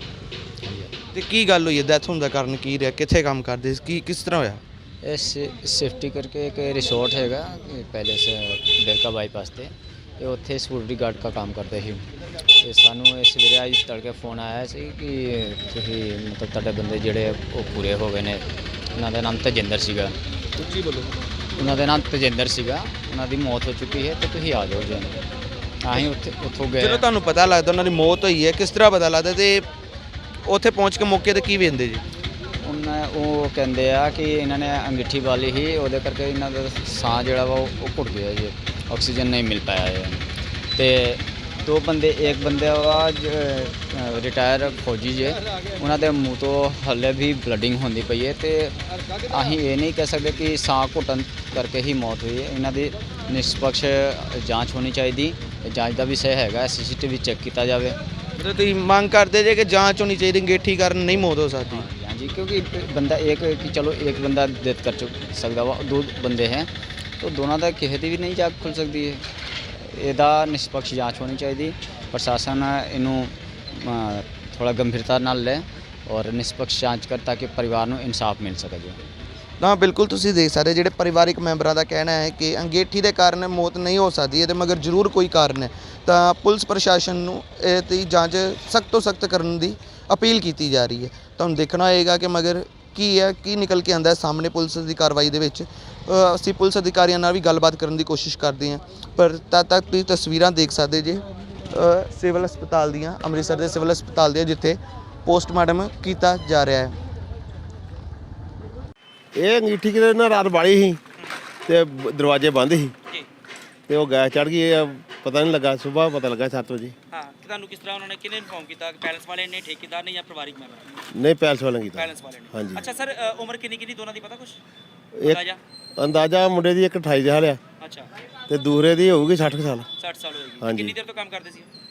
ਹਾਂਜੀ ਤੇ ਕੀ ਗੱਲ ਹੋਈ ਹੈ? ਡੈਥ ਹੋਣ ਦਾ ਕਾਰਨ ਕੀ ਰਿਹਾ? ਕਿੱਥੇ ਕੰਮ ਕਰਦੇ ਸੀ? ਕੀ ਕਿਸ ਤਰ੍ਹਾਂ ਹੋਇਆ? ਇਹ ਸੇਫਟੀ ਕਰਕੇ ਇੱਕ ਰਿਸੋਰਟ ਹੈਗਾ ਪੈਲੇਸ ਬੇਰਕਾ ਬਾਈਪਾਸ ਤੇ। ਇਹ ਉੱਥੇ ਸਿਕਿਉਰਿਟੀ ਗਾਰਡ ਦਾ ਕੰਮ ਕਰਦੇ ਸੀ। ਤੇ ਸਾਨੂੰ ਇਹ ਸਵੇਰੇ ਅੱਜ ਤੜਕੇ ਫੋਨ ਆਇਆ ਸੀ ਕਿ ਤੁਸੀਂ ਮਤਲਬ ਤੁਹਾਡੇ ਬੰਦੇ ਜਿਹੜੇ ਉਹ ਪੂਰੇ ਹੋ ਗਏ ਨੇ। ਉਹਨਾਂ ਦਾ ਨਾਮ ਤਜਿੰਦਰ ਸੀਗਾ। ਉੱਚੀ ਬੋਲੋ। ਉਹਨਾਂ ਦਾ ਨਾਮ ਤਜਿੰਦਰ ਸੀਗਾ। ਉਹਨਾਂ ਦੀ ਮੌਤ ਹੋ ਚੁੱਕੀ ਹੈ ਤੇ ਤੁਸੀਂ ਆ ਜਾਓ ਜੀ। ਅਸੀਂ ਉੱਥੇ ਉੱਥੋਂ ਗਏ। ਜਦੋਂ ਤੁਹਾਨੂੰ ਪਤਾ ਲੱਗਦਾ ਉਹਨਾਂ ਦੀ ਮੌਤ ਹੋਈ ਹੈ ਕਿਸ ਤਰ੍ਹਾਂ ਪਤਾ ਲੱਗਦਾ ਤੇ ਉੱਥੇ ਪਹੁੰਚ ਕੇ ਮੌਕੇ ਤੇ ਕੀ ਵੇਂਦੇ ਜੀ? ਉਹਨਾਂ ਉਹ ਕਹਿੰਦੇ ਆ ਕਿ ਇਹਨਾਂ ਨੇ ਅੰਗਿੱਠੀ ਵਾਲੀ ਹੀ ਉਹਦੇ ਕਰਕੇ ਇਹਨਾਂ ਦਾ ਸਾਹ ਜਿਹੜਾ ਵਾ ਉਹ ਉਹ ਘੁੱਟ ਗਿਆ ਜੀ। ਆਕਸੀਜਨ ਨਹੀਂ ਮਿਲ ਪਾਇਆ ਹੈ ਤੇ ਦੋ ਬੰਦੇ, ਇੱਕ ਬੰਦੇ ਵਾ ਰਿਟਾਇਰ ਫੌਜੀ ਜੇ। ਉਹਨਾਂ ਦੇ ਮੂੰਹ ਤੋਂ ਹੱਲੇ ਵੀ ਬਲੱਡਿੰਗ ਹੁੰਦੀ ਪਈ ਹੈ ਤੇ ਅਸੀਂ ਇਹ ਨਹੀਂ ਕਹਿ ਸਕਦੇ ਕਿ ਸਾਹ ਘੁੱਟਣ ਕਰਕੇ ਹੀ ਮੌਤ ਹੋਈ ਹੈ ਇਹਨਾਂ ਦੀ ਨਿਸ਼ਪਕਸ਼ ਜਾਂਚ ਹੋਣੀ ਚਾਹੀਦੀ। ਜਾਂਚ ਦਾ ਵਿਸ਼ਾ ਹੈਗਾ, ਸੀਸੀਟੀਵੀ ਚੈੱਕ ਕੀਤਾ ਜਾਵੇ। ਮਤਲਬ ਤੁਸੀਂ ਮੰਗ ਕਰਦੇ ਜੇ ਕਿ ਜਾਂਚ ਹੋਣੀ ਚਾਹੀਦੀ ਅੰਗੇਠੀ ਕਾਰਨ ਨਹੀਂ ਮੌਤ ਹੋ ਸਕਦੀ हाँ जी क्योंकि बंदा एक कि चलो एक बंदा डेथ कर चुक सकता वा दो बंदे हैं तो दोनों ਦਾ ਕਿਸੇ ਦੀ ਵੀ ਨਹੀਂ ਜਾਗ ਖੁੱਲ ਸਕਦੀ ਹੈ ਇਹਦਾ ਨਿਸ਼ਪਕਸ਼ ਜਾਂਚ ਹੋਣੀ ਚਾਹੀਦੀ ਪ੍ਰਸ਼ਾਸਨ ਇਹਨੂੰ ਅ, ਥੋੜਾ ਗੰਭੀਰਤਾ ਨਾਲ ਲੈ ਔਰ ਨਿਸ਼ਪਕਸ਼ ਜਾਂਚ ਕਰ ਤਾਂ ਕਿ ਪਰਿਵਾਰ ਨੂੰ ਇਨਸਾਫ ਮਿਲ ਸਕੇ ਜੀ ਤਾਂ ਬਿਲਕੁਲ ਤੁਸੀਂ ਦੇਖ ਸਕਦੇ ਜਿਹੜੇ ਪਰਿਵਾਰਿਕ ਮੈਂਬਰਾਂ ਦਾ ਕਹਿਣਾ ਹੈ ਕਿ ਅੰਗੇਠੀ ਦੇ ਕਾਰਨ ਮੌਤ ਨਹੀਂ ਹੋ ਸਕਦੀ ਇਹਦੇ ਮਗਰ ਜ਼ਰੂਰ ਕੋਈ ਕਾਰਨ ਹੈ ਤਾਂ ਪੁਲਿਸ ਪ੍ਰਸ਼ਾਸਨ ਨੂੰ ਇਹ ਦੀ ਜਾਂਚ ਸਖਤ ਤੋਂ ਸਖਤ ਕਰਨ ਦੀ ਅਪੀਲ ਕੀਤੀ ਜਾ ਰਹੀ ਹੈ। ਤੁਹਾਨੂੰ ਦੇਖਣਾ ਹੋਏਗਾ ਕਿ ਮਗਰ ਕੀ ਹੈ ਕੀ ਨਿਕਲ ਕੇ ਆਂਦਾ ਹੈ ਸਾਹਮਣੇ ਪੁਲਿਸ ਦੀ ਕਾਰਵਾਈ ਦੇ ਵਿੱਚ। ਅ, ਅਸੀਂ ਪੁਲਿਸ ਅਧਿਕਾਰੀਆਂ ਨਾਲ ਵੀ ਗੱਲਬਾਤ ਕਰਨ ਦੀ ਕੋਸ਼ਿਸ਼ ਕਰਦੇ ਹਾਂ ਪਰ ਤਦ ਤੱਕ ਤੁਸੀਂ ਤਸਵੀਰਾਂ ਦੇਖ ਸਕਦੇ ਜੇ। ਅ, ਸਿਵਲ ਹਸਪਤਾਲ ਦੀਆਂ ਅੰਮ੍ਰਿਤਸਰ ਦੇ ਸਿਵਲ ਹਸਪਤਾਲ ਦੀਆਂ ਜਿੱਥੇ ਪੋਸਟਮਾਰਟਮ ਕੀਤਾ ਜਾ ਰਿਹਾ ਹੈ। ਇਹ ਅੰਗੀਠੀ ਕਿਤੇ ਨਾ ਰਾਤ ਵਾਲੀ ਸੀ ਤੇ ਬ- ਦਰਵਾਜ਼ੇ ਬੰਦ ਸੀ ਜੀ। ਤੇ ਉਹ ਗੈਸ ਚੜ ਗਈ ਇਹ ਪਤਾ ਨਹੀਂ ਲੱਗਾ ਸਵੇਰ ਪਤਾ ਲੱਗਾ 7 ਵਜੇ। ਹਾਂ ਕਿ ਤੁਹਾਨੂੰ ਕਿਸ ਤਰ੍ਹਾਂ ਉਹਨਾਂ ਨੇ ਕਿਹਨੇ ਇਨਫੋਰਮ ਕੀਤਾ? ਪੈਲਸ ਵਾਲੇ ਨੇ ਠੇਕੇਦਾਰ ਨੇ ਜਾਂ ਪਰਿਵਾਰਿਕ ਮੈਂਬਰ? ਨਹੀਂ ਪੈਲਸ ਵਾਲਾ ਕੀਤਾ। ਪੈਲਸ ਵਾਲੇ ਨੇ। ਹਾਂਜੀ। ਅੱਛਾ ਸਰ ਉਮਰ ਕਿੰਨੀ ਕਿੰਨੀ ਦੋਨਾਂ ਦੀ ਪਤਾ ਇੱਕ ਅੰਦਾਜ਼ਾ? ਅੰਦਾਜ਼ਾ ਮੁੰਡੇ ਦੀ ਇੱਕ 28 ਸਾਲ ਆ। ਅੱਛਾ। ਤੇ ਦੂਸਰੇ ਦੀ ਹੋਊਗੀ 60 ਕੁ ਸਾਲ। 60 ਸਾਲ ਹੋਏਗੀ। ਹਾਂਜੀ। ਕਿੰਨੀ ਦੇਰ ਤੋਂ ਕੰਮ ਕਰਦੇ ਸੀ?